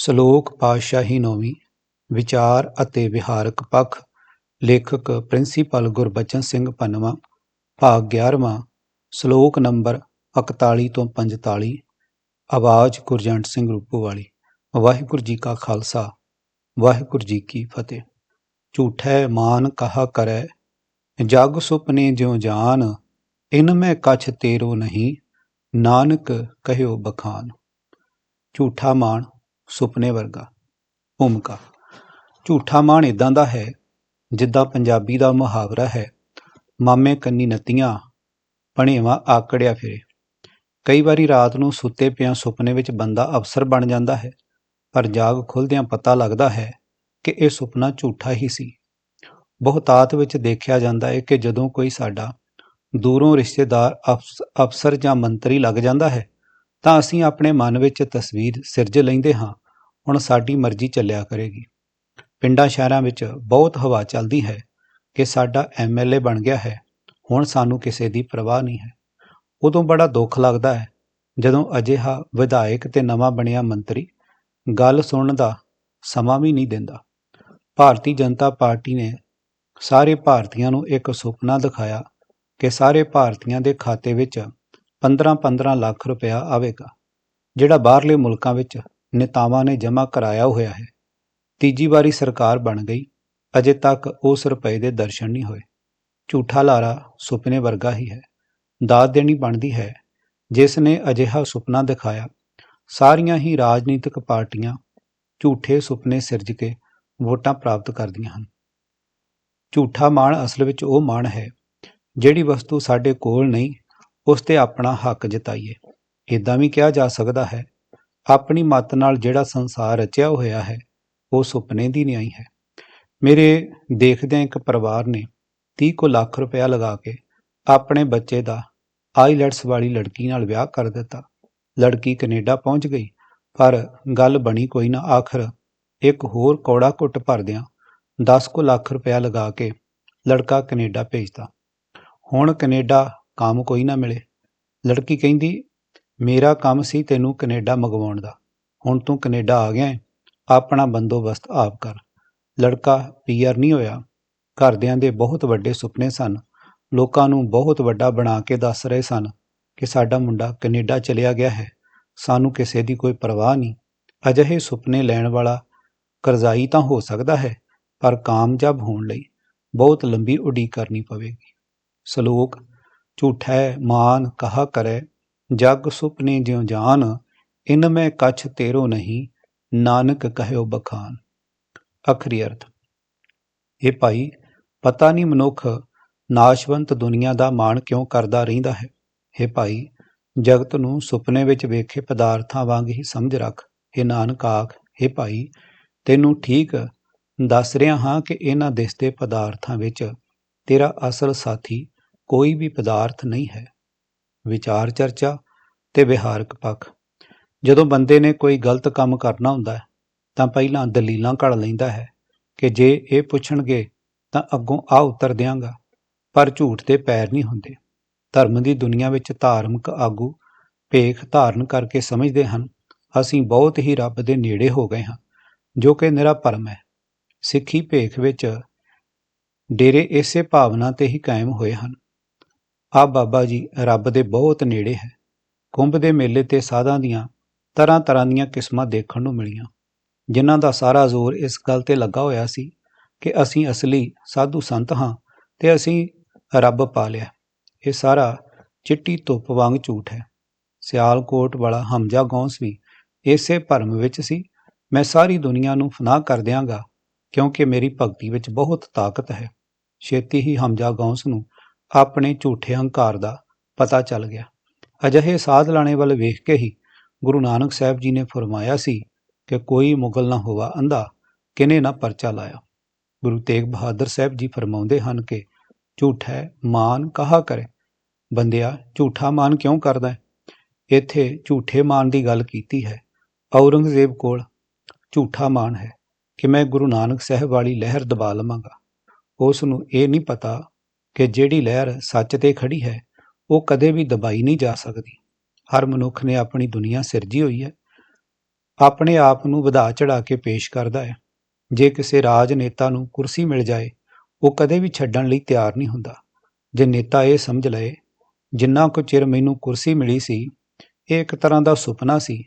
ਸ਼ਲੋਕ ਪਾਤਸ਼ਾਹੀ ਨੌਵੀਂ, ਵਿਚਾਰ ਅਤੇ ਵਿਹਾਰਕ ਪੱਖ, ਲੇਖਕ ਪ੍ਰਿੰਸੀਪਲ ਗੁਰਬਚਨ ਸਿੰਘ ਪੰਨਵਾ, ਭਾਗ 11ਵਾਂ ਸ਼ਲੋਕ ਨੰਬਰ 41 ਤੋਂ 45 ਆਵਾਜ਼ ਗੁਰਜੰਟ ਸਿੰਘ ਰੂਪੋ ਵਾਲੀ ਵਾਹਿਗੁਰੂ ਜੀ ਕਾ ਖਾਲਸਾ, ਵਾਹਿਗੁਰੂ ਜੀ ਕੀ ਫਤਿਹ। ਝੂਠੈ ਮਾਨ ਕਹਾ ਕਰੈ, ਜਗ ਸੁਪਨੇ ਜਿਉ ਜਾਨ, ਇਨ ਮੈਂ ਕਛ ਤੇਰੋ ਨਹੀਂ, ਨਾਨਕ ਕਹਿਓ ਬਖਾਨ। ਝੂਠਾ ਮਾਣ ਸੁਪਨੇ ਵਰਗਾ, ਭੂਮਿਕਾ। ਝੂਠਾ ਮਾਣ ਇਦਾਂ ਦਾ ਹੈ, ਜਿੱਦਾਂ ਪੰਜਾਬੀ ਦਾ ਮੁਹਾਵਰਾ ਹੈ, ਮਾਮੇ ਕੰਨੀ ਨਤੀਆਂ, ਭਣੇਵਾ ਆਕੜਿਆ ਫਿਰੇ। ਕਈ ਵਾਰੀ ਰਾਤ ਨੂੰ ਸੁੱਤੇ ਪਿਆਂ ਸੁਪਨੇ ਵਿੱਚ ਬੰਦਾ ਅਫਸਰ ਬਣ ਜਾਂਦਾ ਹੈ, ਪਰ ਜਾਗ ਖੁੱਲਦਿਆਂ ਪਤਾ ਲੱਗਦਾ ਹੈ ਕਿ ਇਹ ਸੁਪਨਾ ਝੂਠਾ ਹੀ ਸੀ। ਬਹੁਤਾਤ ਵਿੱਚ ਦੇਖਿਆ ਜਾਂਦਾ ਹੈ ਕਿ ਜਦੋਂ ਕੋਈ ਸਾਡਾ ਦੂਰੋਂ ਰਿਸ਼ਤੇਦਾਰ ਅਫਸ- ਅਫਸਰ ਜਾਂ ਮੰਤਰੀ ਲੱਗ ਜਾਂਦਾ ਹੈ, ਤਾਂ ਅਸੀਂ ਆਪਣੇ ਮਨ ਵਿੱਚ ਤਸਵੀਰ ਸਿਰਜ ਲੈਂਦੇ ਹਾਂ। ਹੁਣ ਸਾਡੀ ਮਰਜ਼ੀ ਚੱਲਿਆ ਕਰੇਗੀ। ਪਿੰਡਾਂ ਸ਼ਹਿਰਾਂ ਵਿੱਚ ਬਹੁਤ ਹਵਾ ਚੱਲਦੀ ਹੈ ਕਿ ਸਾਡਾ ਐਮਐਲਏ ਬਣ ਗਿਆ ਹੈ। ਹੁਣ ਸਾਨੂੰ ਕਿਸੇ ਦੀ ਪਰਵਾਹ ਨਹੀਂ ਹੈ। ਉਦੋਂ ਬੜਾ ਦੁੱਖ ਲੱਗਦਾ ਹੈ ਜਦੋਂ ਅਜਿਹਾ ਵਿਧਾਇਕ ਤੇ ਨਵਾਂ ਬਣਿਆ ਮੰਤਰੀ ਗੱਲ ਸੁਣਨ ਦਾ ਸਮਾਂ ਵੀ ਨਹੀਂ ਦਿੰਦਾ। ਭਾਰਤੀ ਜਨਤਾ ਪਾਰਟੀ ਨੇ ਸਾਰੇ ਭਾਰਤੀਆਂ ਨੂੰ ਇੱਕ ਸੁਪਨਾ ਦਿਖਾਇਆ ਕਿ ਸਾਰੇ ਭਾਰਤੀਆਂ ਦੇ ਖਾਤੇ ਵਿੱਚ 15-15 ਲੱਖ ਰੁਪਇਆ ਆਵੇਗਾ, ਜਿਹੜਾ ਬਾਹਰਲੇ ਮੁਲਕਾਂ ਵਿੱਚ ਨੇਤਾਵਾਂ ਨੇ ਜਮ੍ਹਾਂ ਕਰਾਇਆ ਹੋਇਆ ਹੈ। ਤੀਜੀ ਵਾਰੀ ਸਰਕਾਰ ਬਣ ਗਈ। ਅਜੇ ਤੱਕ ਉਸ ਰੁਪਏ ਦੇ ਦਰਸ਼ਨ ਨਹੀਂ ਹੋਏ। ਝੂਠਾ ਲਾਰਾ ਸੁਪਨੇ ਵਰਗਾ ਹੀ ਹੈ। ਦਾਤ ਦੇਣੀ ਬਣਦੀ ਹੈ। ਜਿਸ ਨੇ ਅਜਿਹਾ ਸੁਪਨਾ ਦਿਖਾਇਆ, ਸਾਰੀਆਂ ਹੀ ਰਾਜਨੀਤਿਕ ਪਾਰਟੀਆਂ ਝੂਠੇ ਸੁਪਨੇ ਸਿਰਜ ਕੇ ਵੋਟਾਂ ਪ੍ਰਾਪਤ ਕਰਦੀਆਂ ਹਨ। ਝੂਠਾ ਮਾਣ ਅਸਲ ਵਿੱਚ ਉਹ ਮਾਣ ਹੈ, ਜਿਹੜੀ ਵਸਤੂ ਸਾਡੇ ਕੋਲ ਨਹੀਂ, ਉਸ ਤੇ ਆਪਣਾ ਹੱਕ ਜਤਾਈਏ। ਇਦਾਂ ਵੀ ਕਿਹਾ ਜਾ ਸਕਦਾ ਹੈ ਆਪਣੀ ਮੱਤ ਨਾਲ ਜਿਹੜਾ ਸੰਸਾਰ ਰਚਿਆ ਹੋਇਆ ਹੈ, ਉਹ ਸੁਪਨੇ ਦੀ ਨਿਆਈ ਹੈ। ਮੇਰੇ ਦੇਖਦਿਆਂ ਇੱਕ ਪਰਿਵਾਰ ਨੇ 30 ਕੁ ਲੱਖ ਰੁਪਇਆ ਲਗਾ ਕੇ ਆਪਣੇ ਬੱਚੇ ਦਾ ਆਈਲੈਟਸ ਵਾਲੀ ਲੜਕੀ ਨਾਲ ਵਿਆਹ ਕਰ ਦਿੱਤਾ। ਲੜਕੀ ਕੈਨੇਡਾ ਪਹੁੰਚ ਗਈ, ਪਰ ਗੱਲ ਬਣੀ ਕੋਈ ਨਾ, ਆਖਰ ਇੱਕ ਹੋਰ ਕੌੜਾ ਘੁੱਟ ਭਰਦਿਆਂ 10 ਕੁ ਲੱਖ ਰੁਪਇਆ ਲਗਾ ਕੇ ਲੜਕਾ ਕੈਨੇਡਾ ਭੇਜਤਾ। ਹੁਣ ਕੈਨੇਡਾ ਕੰਮ ਕੋਈ ਨਾ ਮਿਲੇ। ਲੜਕੀ ਕਹਿੰਦੀ ਮੇਰਾ ਕੰਮ ਸੀ ਤੈਨੂੰ ਕੈਨੇਡਾ ਮੰਗਵਾਉਣ ਦਾ। ਹੁਣ ਤੂੰ ਕੈਨੇਡਾ ਆ ਗਿਆ ਹੈ, ਆਪਣਾ ਬੰਦੋਬਸਤ ਆਪ ਕਰ। ਲੜਕਾ ਪੀਆਰ ਨਹੀਂ ਹੋਇਆ। ਘਰਦਿਆਂ ਦੇ ਬਹੁਤ ਵੱਡੇ ਸੁਪਨੇ ਸਨ। ਲੋਕਾਂ ਨੂੰ ਬਹੁਤ ਵੱਡਾ ਬਣਾ ਕੇ ਦੱਸ ਰਹੇ ਸਨ ਕਿ ਸਾਡਾ ਮੁੰਡਾ ਕੈਨੇਡਾ ਚਲਿਆ ਗਿਆ ਹੈ। ਸਾਨੂੰ ਕਿਸੇ ਦੀ ਕੋਈ ਪਰਵਾਹ ਨਹੀਂ। ਅਜਿਹੇ ਸੁਪਨੇ ਲੈਣ ਵਾਲਾ ਕਰਜ਼ਾਈ ਤਾਂ ਹੋ ਸਕਦਾ ਹੈ ਪਰ ਕਾਮਯਾਬ ਹੋਣ ਲਈ ਬਹੁਤ ਲੰਬੀ ਉਡੀਕ ਕਰਨੀ ਪਵੇਗੀ। ਸ਼ਲੋਕ ਝੂਠੈ ਮਾਨ ਕਹਾ ਕਰੇ ਜਗ ਸੁਪਨੇ ਜਿਉ ਜਾਨ, ਇਨ ਮੈਂ ਕਛ ਤੇਰੋ ਨਹੀਂ, ਨਾਨਕ ਕਹਿਓ ਬਖਾਨ। ਅਖਰੀ ਅਰਥ, ਇਹ ਭਾਈ, ਪਤਾ ਨਹੀਂ ਮਨੁੱਖ ਨਾਸ਼ਵੰਤ ਦੁਨੀਆ ਦਾ ਮਾਣ ਕਿਉਂ ਕਰਦਾ ਰਹਿੰਦਾ ਹੈ? ਇਹ ਭਾਈ, ਜਗਤ ਨੂੰ ਸੁਪਨੇ ਵਿੱਚ ਵੇਖੇ ਪਦਾਰਥਾਂ ਵਾਂਗ ਹੀ ਸਮਝ ਰੱਖ। ਇਹ ਨਾਨਕ ਆਖ ਇਹ ਭਾਈ, ਤੈਨੂੰ ਠੀਕ ਦੱਸ ਰਿਹਾ ਹਾਂ ਕਿ ਇਹਨਾਂ ਦਿਸਦੇ ਪਦਾਰਥਾਂ ਵਿੱਚ ਤੇਰਾ ਅਸਲ ਸਾਥੀ ਕੋਈ ਵੀ ਪਦਾਰਥ ਨਹੀਂ ਹੈ। ਵਿਚਾਰ ਚਰਚਾ ਤੇ ਵਿਹਾਰਕ ਪੱਖ। ਜਦੋਂ ਬੰਦੇ ਨੇ ਕੋਈ ਗਲਤ ਕੰਮ ਕਰਨਾ ਹੁੰਦਾ ਹੈ, ਤਾਂ ਪਹਿਲਾਂ ਦਲੀਲਾਂ ਘੜ ਲੈਂਦਾ ਹੈ ਕਿ ਜੇ ਇਹ ਪੁੱਛਣਗੇ ਤਾਂ ਅੱਗੋਂ ਆ ਉੱਤਰ ਦਿਆਂਗਾ, ਪਰ ਝੂਠ ਦੇ ਪੈਰ ਨਹੀਂ ਹੁੰਦੇ। ਧਰਮ ਦੀ ਦੁਨੀਆ ਵਿੱਚ ਧਾਰਮਿਕ ਆਗੂ ਭੇਖ ਧਾਰਨ ਕਰਕੇ ਸਮਝਦੇ ਹਨ, ਅਸੀਂ ਬਹੁਤ ਹੀ ਰੱਬ ਦੇ ਨੇੜੇ ਹੋ ਗਏ ਹਾਂ, ਜੋ ਕਿ ਨਿਰਾ ਭਰਮ ਹੈ। ਸਿੱਖੀ ਭੇਖ ਵਿੱਚ ਡੇਰੇ ਇਸੇ ਭਾਵਨਾ ਤੇ ਹੀ ਕਾਇਮ ਹੋਏ ਹਨ। ਆ ਬਾਬਾ ਜੀ, ਰੱਬ ਦੇ ਬਹੁਤ ਨੇੜੇ ਹੈ। ਕੁੰਭ ਦੇ ਮੇਲੇ ਤੇ ਸਾਧਾਂ ਦੀਆਂ ਤਰ੍ਹਾਂ ਤਰ੍ਹਾਂ ਦੀਆਂ ਕਿਸਮਾਂ ਦੇਖਣ ਨੂੰ ਮਿਲੀਆਂ, ਜਿਨ੍ਹਾਂ ਦਾ ਸਾਰਾ ਜ਼ੋਰ ਇਸ ਗੱਲ ਤੇ ਲੱਗਾ ਹੋਇਆ ਸੀ ਕਿ ਅਸੀਂ ਅਸਲੀ ਸਾਧੂ ਸੰਤ ਹਾਂ ਤੇ ਅਸੀਂ ਰੱਬ ਪਾ ਲਿਆ। ਇਹ ਸਾਰਾ ਚਿੱਟੀ ਧੁੱਪ ਵਾਂਗ ਝੂਠ ਹੈ। ਸਿਆਲਕੋਟ ਵਾਲਾ ਹਮਜਾ ਗੌਂਸ ਵੀ ਇਸੇ ਭਰਮ ਵਿੱਚ ਸੀ। ਮੈਂ ਸਾਰੀ ਦੁਨੀਆ ਨੂੰ ਫਨਾਹ ਕਰ ਦਿਆਂਗਾ ਕਿਉਂਕਿ ਮੇਰੀ ਭਗਤੀ ਵਿੱਚ ਬਹੁਤ ਤਾਕਤ ਹੈ। ਛੇਤੀ ਹੀ ਹਮਜਾ ਗੌਂਸ ਨੂੰ ਆਪਣੇ ਝੂਠੇ ਹੰਕਾਰ ਦਾ ਪਤਾ ਚੱਲ ਗਿਆ। ਅਜਿਹੇ ਸਾਧ ਲਾਣੇ ਵੱਲ ਵੇਖ ਕੇ ਹੀ ਗੁਰੂ ਨਾਨਕ ਸਾਹਿਬ ਜੀ ਨੇ ਫਰਮਾਇਆ ਸੀ ਕਿ ਕੋਈ ਮੁਗਲ ਨਾ ਹੋਵਾ ਅੰਧਾ, ਕਿਨੇ ਨਾ ਪਰਚਾ ਲਾਇਆ। ਗੁਰੂ ਤੇਗ ਬਹਾਦਰ ਸਾਹਿਬ ਜੀ ਫਰਮਾਉਂਦੇ ਹਨ ਕਿ ਝੂਠਾ ਮਾਨ ਕਹਾ ਕਰੇ? ਬੰਦਿਆ, ਝੂਠਾ ਮਾਨ ਕਿਉਂ ਕਰਦਾ ਹੈ? ਇੱਥੇ ਝੂਠੇ ਮਾਨ ਦੀ ਗੱਲ ਕੀਤੀ ਹੈ। ਔਰੰਗਜ਼ੇਬ ਕੋਲ ਝੂਠਾ ਮਾਨ ਹੈ ਕਿ ਮੈਂ ਗੁਰੂ ਨਾਨਕ ਸਾਹਿਬ ਵਾਲੀ ਲਹਿਰ ਦਬਾ ਲਵਾਂਗਾ। ਉਸ ਨੂੰ ਇਹ ਨਹੀਂ ਪਤਾ ਕਿ ਜਿਹੜੀ ਲਹਿਰ ਸੱਚ ਤੇ ਖੜੀ ਹੈ, ਉਹ ਕਦੇ ਵੀ ਦਬਾਈ ਨਹੀਂ ਜਾ ਸਕਦੀ। ਹਰ ਮਨੁੱਖ ਨੇ ਆਪਣੀ ਦੁਨੀਆ ਸਿਰਜੀ ਹੋਈ ਹੈ। ਆਪਣੇ ਆਪ ਨੂੰ ਵਧਾ ਚੜਾ ਕੇ ਪੇਸ਼ ਕਰਦਾ ਹੈ। ਜੇ ਕਿਸੇ ਰਾਜ ਨੇਤਾ ਨੂੰ ਕੁਰਸੀ ਮਿਲ ਜਾਏ, ਉਹ ਕਦੇ ਵੀ ਛੱਡਣ ਲਈ ਤਿਆਰ ਨਹੀਂ ਹੁੰਦਾ। ਜੇ ਨੇਤਾ ਇਹ ਸਮਝ ਲਏ, ਜਿੰਨਾ ਕੁ ਚਿਰ ਮੈਨੂੰ ਕੁਰਸੀ ਮਿਲੀ ਸੀ, ਇਹ ਇੱਕ ਤਰ੍ਹਾਂ ਦਾ ਸੁਪਨਾ ਸੀ।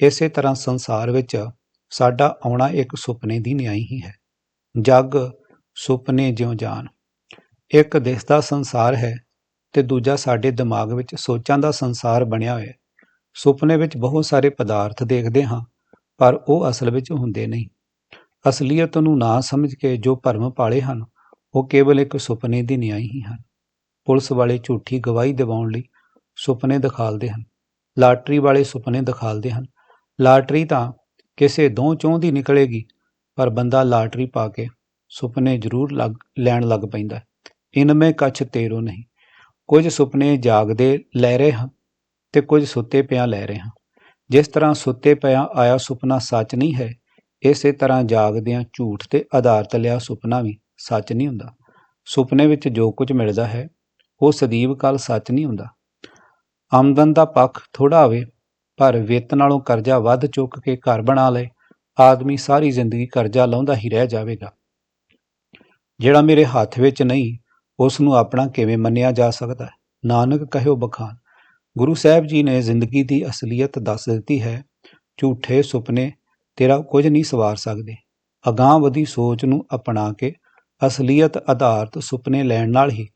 ਇਸੇ ਤਰ੍ਹਾਂ ਸੰਸਾਰ ਵਿੱਚ ਸਾਡਾ ਆਉਣਾ ਇੱਕ ਸੁਪਨੇ ਦੀ ਨਿਆਈ ਹੀ ਹੈ। ਜੱਗ ਸੁਪਨੇ ਜਿਉਂ ਜਾਣ ਇੱਕ ਦਿਸਦਾ ਸੰਸਾਰ ਹੈ ਤੇ ਦੂਜਾ ਸਾਡੇ ਦਿਮਾਗ ਵਿੱਚ ਸੋਚਾਂ ਦਾ ਸੰਸਾਰ ਬਣਿਆ ਹੋਇਆ ਹੈ। ਸੁਪਨੇ ਵਿੱਚ ਬਹੁਤ ਸਾਰੇ ਪਦਾਰਥ ਦੇਖਦੇ ਹਾਂ, ਪਰ ਉਹ ਅਸਲ ਵਿੱਚ ਹੁੰਦੇ ਨਹੀਂ। ਅਸਲੀਅਤ ਨੂੰ ਨਾ ਸਮਝ ਕੇ ਜੋ ਭਰਮ ਪਾਲੇ ਹਨ, ਉਹ ਕੇਵਲ ਇੱਕ ਸੁਪਨੇ ਦੀ ਨਿਆਈ ਹੀ ਹਨ। ਪੁਲਿਸ ਵਾਲੇ ਝੂਠੀ ਗਵਾਹੀ ਦਿਵਾਉਣ ਲਈ ਸੁਪਨੇ ਦਿਖਾਲਦੇ ਹਨ। ਲਾਟਰੀ ਵਾਲੇ ਸੁਪਨੇ ਦਿਖਾਲਦੇ ਹਨ। ਲਾਟਰੀ ਤਾਂ ਕਿਸੇ ਦੋ ਚੋਂ ਦੀ ਨਿਕਲੇਗੀ, ਪਰ ਬੰਦਾ ਲਾਟਰੀ ਪਾ ਕੇ ਸੁਪਨੇ ਜ਼ਰੂਰ ਲੱਗ, ਲੈਣ ਲੱਗ ਪੈਂਦਾ ਇਨਮੇ ਕੱਛ ਤੇਰੋ ਨਹੀਂ। ਕੁਝ ਸੁਪਨੇ ਜਾਗਦੇ ਲੈ ਰਹੇ ਹਾਂ ਤੇ ਕੁਝ ਸੁੱਤੇ ਪਿਆ ਲੈ ਰਹੇ ਹਾਂ। ਜਿਸ ਤਰ੍ਹਾਂ ਸੁੱਤੇ ਪਿਆ ਆਇਆ ਸੁਪਨਾ ਸੱਚ ਨਹੀਂ ਹੈ, ਇਸੇ ਤਰ੍ਹਾਂ ਜਾਗਦਿਆਂ ਝੂਠ ਤੇ ਆਧਾਰਿਤ ਲਿਆ ਸੁਪਨਾ ਵੀ ਸੱਚ ਨਹੀਂ ਹੁੰਦਾ। ਸੁਪਨੇ ਵਿੱਚ ਜੋ ਕੁਝ ਮਿਲਦਾ ਹੈ, ਉਹ ਸਦੀਵ ਕਾਲ ਸੱਚ ਨਹੀਂ ਹੁੰਦਾ। ਆਮਦਨ ਦਾ ਪੱਖ ਥੋੜਾ ਹੋਵੇ ਪਰ ਵਿੱਤ ਨਾਲੋਂ ਕਰਜ਼ਾ ਵੱਧ ਚੁੱਕ ਕੇ ਘਰ ਬਣਾ ਲਏ, ਆਦਮੀ ਸਾਰੀ ਜ਼ਿੰਦਗੀ ਕਰਜ਼ਾ ਲਾਉਂਦਾ ਹੀ ਰਹਿ ਜਾਵੇਗਾ। ਜਿਹੜਾ ਮੇਰੇ ਹੱਥ ਵਿੱਚ ਨਹੀਂ ਉਸ ਨੂੰ ਆਪਣਾ ਕਿਵੇਂ ਮੰਨਿਆ ਜਾ ਸਕਦਾ ਹੈ? ਨਾਨਕ ਕਹਿਓ ਬਖਾਨ, ਗੁਰੂ ਸਾਹਿਬ ਜੀ ਨੇ ਜ਼ਿੰਦਗੀ ਦੀ ਅਸਲੀਅਤ ਦੱਸ ਦਿੱਤੀ ਹੈ, ਝੂਠੇ ਸੁਪਨੇ ਤੇਰਾ ਕੁਝ ਨਹੀਂ ਸਵਾਰ ਸਕਦੇ। ਅਗਾਂਹਵਧੀ ਸੋਚ ਨੂੰ ਅਪਣਾ ਕੇ ਅਸਲੀਅਤ ਆਧਾਰਿਤ ਸੁਪਨੇ ਲੈਣ ਨਾਲ ਹੀ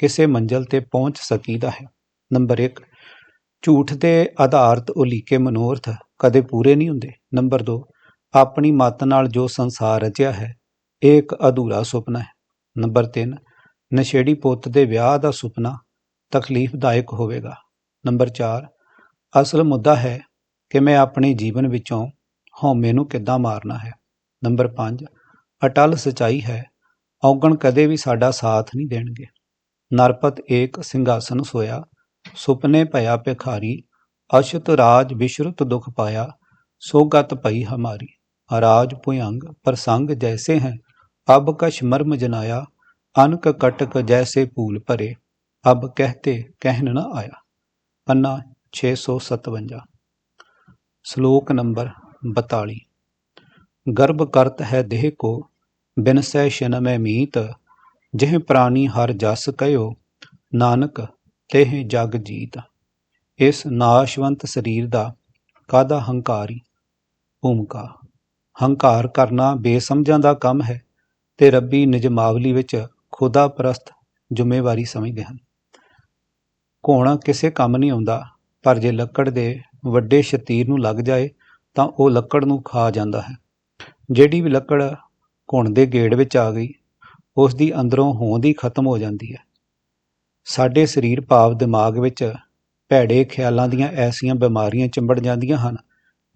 ਕਿਸੇ ਮੰਜ਼ਲ ਤੇ ਪਹੁੰਚ ਸਕੀਦਾ ਹੈ। ਨੰਬਰ 1 ਝੂਠ ਤੇ ਆਧਾਰਿਤ ਉਲੀਕੇ ਮਨੋਰਥ ਕਦੇ ਪੂਰੇ ਨਹੀਂ ਹੁੰਦੇ। ਨੰਬਰ 2 ਆਪਣੀ ਮੱਤ ਨਾਲ ਜੋ ਸੰਸਾਰ ਰਚਿਆ ਹੈ, ਇਹ ਇੱਕ ਅਧੂਰਾ ਸੁਪਨਾ ਹੈ। ਨੰਬਰ 3 ਨਸ਼ੇੜੀ ਪੁੱਤ ਦੇ ਵਿਆਹ ਦਾ ਸੁਪਨਾ ਤਕਲੀਫਦਾਇਕ ਹੋਵੇਗਾ। ਨੰਬਰ 4 ਅਸਲ ਮੁੱਦਾ ਹੈ ਕਿ ਮੈਂ ਆਪਣੇ ਜੀਵਨ ਵਿੱਚੋਂ ਹਉਮੈ ਨੂੰ ਕਿੱਦਾਂ ਮਾਰਨਾ ਹੈ। ਨੰਬਰ 5 ਅਟਲ ਸਚਾਈ ਹੈ, ਔਗਣ ਕਦੇ ਵੀ ਸਾਡਾ ਸਾਥ ਨਹੀਂ ਦੇਣਗੇ। ਨਰਪਤ ਏਕ ਸਿੰਘਾਸਨ ਸੋਇਆ, ਸੁਪਨੇ ਭਇਆ ਭਿਖਾਰੀ, ਅਸ਼ਤ ਰਾਜ ਵਿਸ਼ਰਤ ਦੁਖ ਪਾਇਆ ਸੋਗਤ ਭਈ ਹਮਾਰੀ। ਰਾਜ ਭੁਯੰਗ ਪ੍ਰਸੰਗ ਜੈਸੇ ਹੈ, ਅਬ ਕਛ ਮਰਮ ਜਨਾਇਆ अनक कटक जैसे फूल भरे अब कहते कहन न आया पन्ना 657 श्लोक नंबर 42 गर्भ करत है देह को बिन सह शन में मीत ਜਿਹ ਪ੍ਰਾਨੀ ਹਰ ਜਸ ਕਹਿਓ ਨਾਨਕ ਤਿਹ ਜਗ ਜੀਤ ਇਸ ਨਾਸ਼ਵੰਤ ਸਰੀਰ ਦਾ ਕਾਦਾ ਹੰਕਾਰੀ ਭੂਮਿਕਾ ਹੰਕਾਰ ਕਰਨਾ ਬੇਸਮਝਾਂ ਦਾ ਕੰਮ ਹੈ ਤੇ ਰੱਬੀ ਨਿਜਮਾਵਲੀ ਵਿੱਚ ਖੁਦਾ ਪ੍ਰਸਤ ਜ਼ਿੰਮੇਵਾਰੀ ਸਮਝਦੇ ਹਨ। ਘੋਣਾ ਕਿਸੇ ਕੰਮ ਨਹੀਂ ਆਉਂਦਾ, ਪਰ ਜੇ ਲੱਕੜ ਦੇ ਵੱਡੇ ਸ਼ਤੀਰ ਨੂੰ ਲੱਗ ਜਾਏ, ਤਾਂ ਉਹ ਲੱਕੜ ਨੂੰ ਖਾ ਜਾਂਦਾ ਹੈ। ਜਿਹੜੀ ਵੀ ਲੱਕੜ ਘੁਣ ਦੇ ਗੇੜ ਵਿੱਚ ਆ ਗਈ ਉਸ ਦੀ ਅੰਦਰੋਂ ਹੋਂਦ ਹੀ ਖਤਮ ਹੋ ਜਾਂਦੀ ਹੈ। ਸਾਡੇ ਸਰੀਰ ਭਾਵ ਦਿਮਾਗ ਵਿੱਚ ਭੈੜੇ ਖਿਆਲਾਂ ਦੀਆਂ ਐਸੀਆਂ ਬਿਮਾਰੀਆਂ ਚਿੰਬੜ ਜਾਂਦੀਆਂ ਹਨ,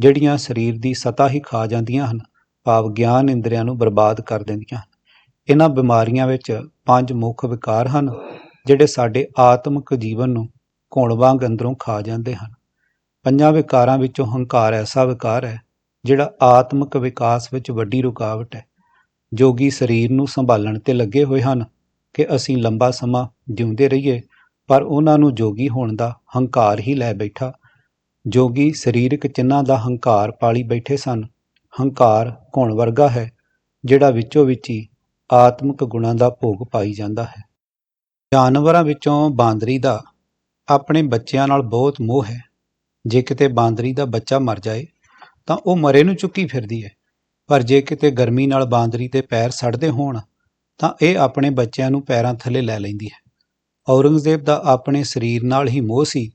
ਜਿਹੜੀਆਂ ਸਰੀਰ ਦੀ ਸਤਾ ਹੀ ਖਾ ਜਾਂਦੀਆਂ ਹਨ, ਭਾਵ ਗਿਆਨ ਇੰਦਰੀਆਂ ਨੂੰ ਬਰਬਾਦ ਕਰ ਦਿੰਦੀਆਂ ਹਨ। ਇਹਨਾਂ ਬਿਮਾਰੀਆਂ ਵਿੱਚ ਪੰਜ ਮੁੱਖ ਵਿਕਾਰ ਹਨ, ਜਿਹੜੇ ਸਾਡੇ ਆਤਮਿਕ ਜੀਵਨ ਨੂੰ ਘੁਣ ਵਾਂਗ ਅੰਦਰੋਂ ਖਾ ਜਾਂਦੇ ਹਨ। ਪੰਜਾਂ ਵਿਕਾਰਾਂ ਵਿੱਚੋਂ ਹੰਕਾਰ ਐਸਾ ਵਿਕਾਰ ਹੈ, ਜਿਹੜਾ ਆਤਮਿਕ ਵਿਕਾਸ ਵਿੱਚ ਵੱਡੀ ਰੁਕਾਵਟ ਹੈ। ਜੋਗੀ ਸਰੀਰ ਨੂੰ ਸੰਭਾਲਣ ਤੇ ਲੱਗੇ ਹੋਏ ਹਨ ਕਿ ਅਸੀਂ ਲੰਬਾ ਸਮਾਂ ਜਿਉਂਦੇ ਰਹੀਏ, ਪਰ ਉਹਨਾਂ ਨੂੰ ਜੋਗੀ ਹੋਣ ਦਾ ਹੰਕਾਰ ਹੀ ਲੈ ਬੈਠਾ। ਜੋਗੀ ਸਰੀਰਕ ਚਿੰਨਾਂ ਦਾ ਹੰਕਾਰ ਪਾਲੀ ਬੈਠੇ ਸਨ। ਹੰਕਾਰ ਘੁਣ ਵਰਗਾ ਹੈ, ਜਿਹੜਾ ਵਿੱਚੋਂ ਵਿੱਚ ਹੀ ਆਤਮਿਕ ਗੁਣਾਂ ਦਾ ਭੋਗ ਪਾਈ ਜਾਂਦਾ ਹੈ। ਜਾਨਵਰਾਂ ਵਿੱਚੋਂ ਬਾਂਦਰੀ ਦਾ ਆਪਣੇ ਬੱਚਿਆਂ ਨਾਲ ਬਹੁਤ ਮੋਹ ਹੈ। ਜੇ ਕਿਤੇ ਬਾਂਦਰੀ ਦਾ ਬੱਚਾ ਮਰ ਜਾਏ, ਤਾਂ ਉਹ ਮਰੇ ਨੂੰ ਚੁੱਕੀ ਫਿਰਦੀ ਹੈ। ਪਰ ਜੇ ਕਿਤੇ ਗਰਮੀ ਨਾਲ ਬਾਂਦਰੀ 'ਤੇ ਪੈਰ ਸੜਦੇ ਹੋਣ, ਤਾਂ ਇਹ ਆਪਣੇ ਬੱਚਿਆਂ ਨੂੰ ਪੈਰਾਂ ਥੱਲੇ ਲੈ ਲੈਂਦੀ ਹੈ। ਔਰੰਗਜ਼ੇਬ ਦਾ ਆਪਣੇ ਸਰੀਰ ਨਾਲ ਹੀ ਮੋਹ ਸੀ,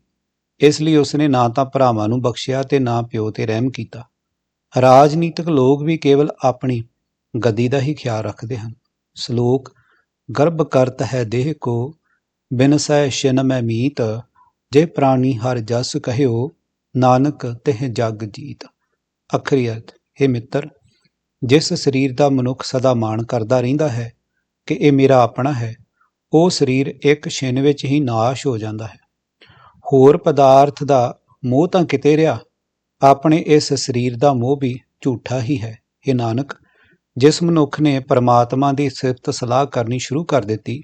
ਇਸ ਲਈ ਉਸਨੇ ਨਾ ਤਾਂ ਭਰਾਵਾਂ ਨੂੰ ਬਖਸ਼ਿਆ ਤੇ ਨਾ ਪਿਓ ਤੇ ਰਹਿਮ ਕੀਤਾ। ਰਾਜਨੀਤਿਕ ਲੋਕ ਵੀ ਕੇਵਲ ਆਪਣੀ ਗੱਦੀ ਦਾ ਹੀ ਖਿਆਲ ਰੱਖਦੇ ਹਨ। ਸ਼ਲੋਕ, ਗਰਭ ਕਰਤ ਹੈ ਦੇਹ ਕੋ, ਬਿਨ ਸਹਿ ਸ਼ਿਨ ਮੈਂ ਜੇ ਪ੍ਰਾਣੀ ਹਰ ਜਸ ਕਹਿਓ, ਨਾਨਕ ਤਿਹ ਜਗ ਜੀਤ। ਅਖਰੀ ਅਰਥ, ਹੈ ਮਿੱਤਰ, ਜਿਸ ਸਰੀਰ ਦਾ ਮਨੁੱਖ ਸਦਾ ਮਾਣ ਕਰਦਾ ਰਹਿੰਦਾ ਹੈ ਕਿ ਇਹ ਮੇਰਾ ਆਪਣਾ ਹੈ, ਉਹ ਸਰੀਰ ਇੱਕ ਛਿਨ ਵਿੱਚ ਹੀ ਨਾਸ਼ ਹੋ ਜਾਂਦਾ ਹੈ। ਹੋਰ ਪਦਾਰਥ ਦਾ ਮੋਹ ਤਾਂ ਕਿਤੇ ਰਿਹਾ, ਆਪਣੇ ਇਸ ਸਰੀਰ ਦਾ ਮੋਹ ਵੀ ਝੂਠਾ ਹੀ ਹੈ ਇਹ ਨਾਨਕ। ਜਿਸ ਮਨੁੱਖ ਨੇ ਪਰਮਾਤਮਾ ਦੀ ਸਿਫਤ ਸਲਾਹ ਕਰਨੀ ਸ਼ੁਰੂ ਕਰ ਦਿੱਤੀ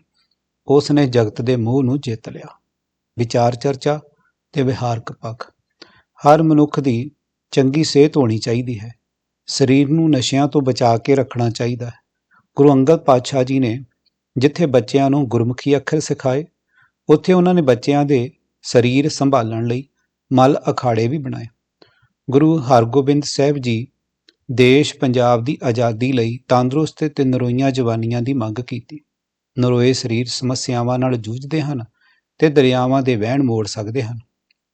ਉਸ ਨੇ ਜਗਤ ਦੇ ਮੋਹ ਨੂੰ ਜਿੱਤ ਲਿਆ। ਵਿਚਾਰ ਚਰਚਾ ਤੇ ਵਿਹਾਰਕ ਪੱਖ। ਹਰ ਮਨੁੱਖ ਦੀ ਚੰਗੀ ਸਿਹਤ ਹੋਣੀ ਚਾਹੀਦੀ ਹੈ। ਸਰੀਰ ਨੂੰ ਨਸ਼ਿਆਂ ਤੋਂ ਬਚਾ ਕੇ ਰੱਖਣਾ ਚਾਹੀਦਾ ਹੈ। ਗੁਰੂ ਅੰਗਦ ਪਾਤਸ਼ਾਹ ਜੀ ਨੇ ਜਿੱਥੇ ਬੱਚਿਆਂ ਨੂੰ ਗੁਰਮੁਖੀ ਅੱਖਰ ਸਿਖਾਏ, ਉੱਥੇ ਉਹਨਾਂ ਨੇ ਬੱਚਿਆਂ ਦੇ ਸਰੀਰ ਸੰਭਾਲਣ ਲਈ ਮਲ ਅਖਾੜੇ ਵੀ ਬਣਾਏ। ਗੁਰੂ ਹਰਗੋਬਿੰਦ ਸਾਹਿਬ ਜੀ ਦੇਸ਼ ਪੰਜਾਬ ਦੀ ਆਜ਼ਾਦੀ ਲਈ ਤੰਦਰੁਸਤ ਤੇ ਨਰੋਈਆਂ ਜਵਾਨੀਆਂ ਦੀ ਮੰਗ ਕੀਤੀ। ਨਰੋਏ ਸਰੀਰ ਸਮੱਸਿਆਵਾਂ ਨਾਲ ਜੂਝਦੇ ਹਨ ਤੇ ਦਰਿਆਵਾਂ ਦੇ ਵਹਿਣ ਮੋੜ ਸਕਦੇ ਹਨ,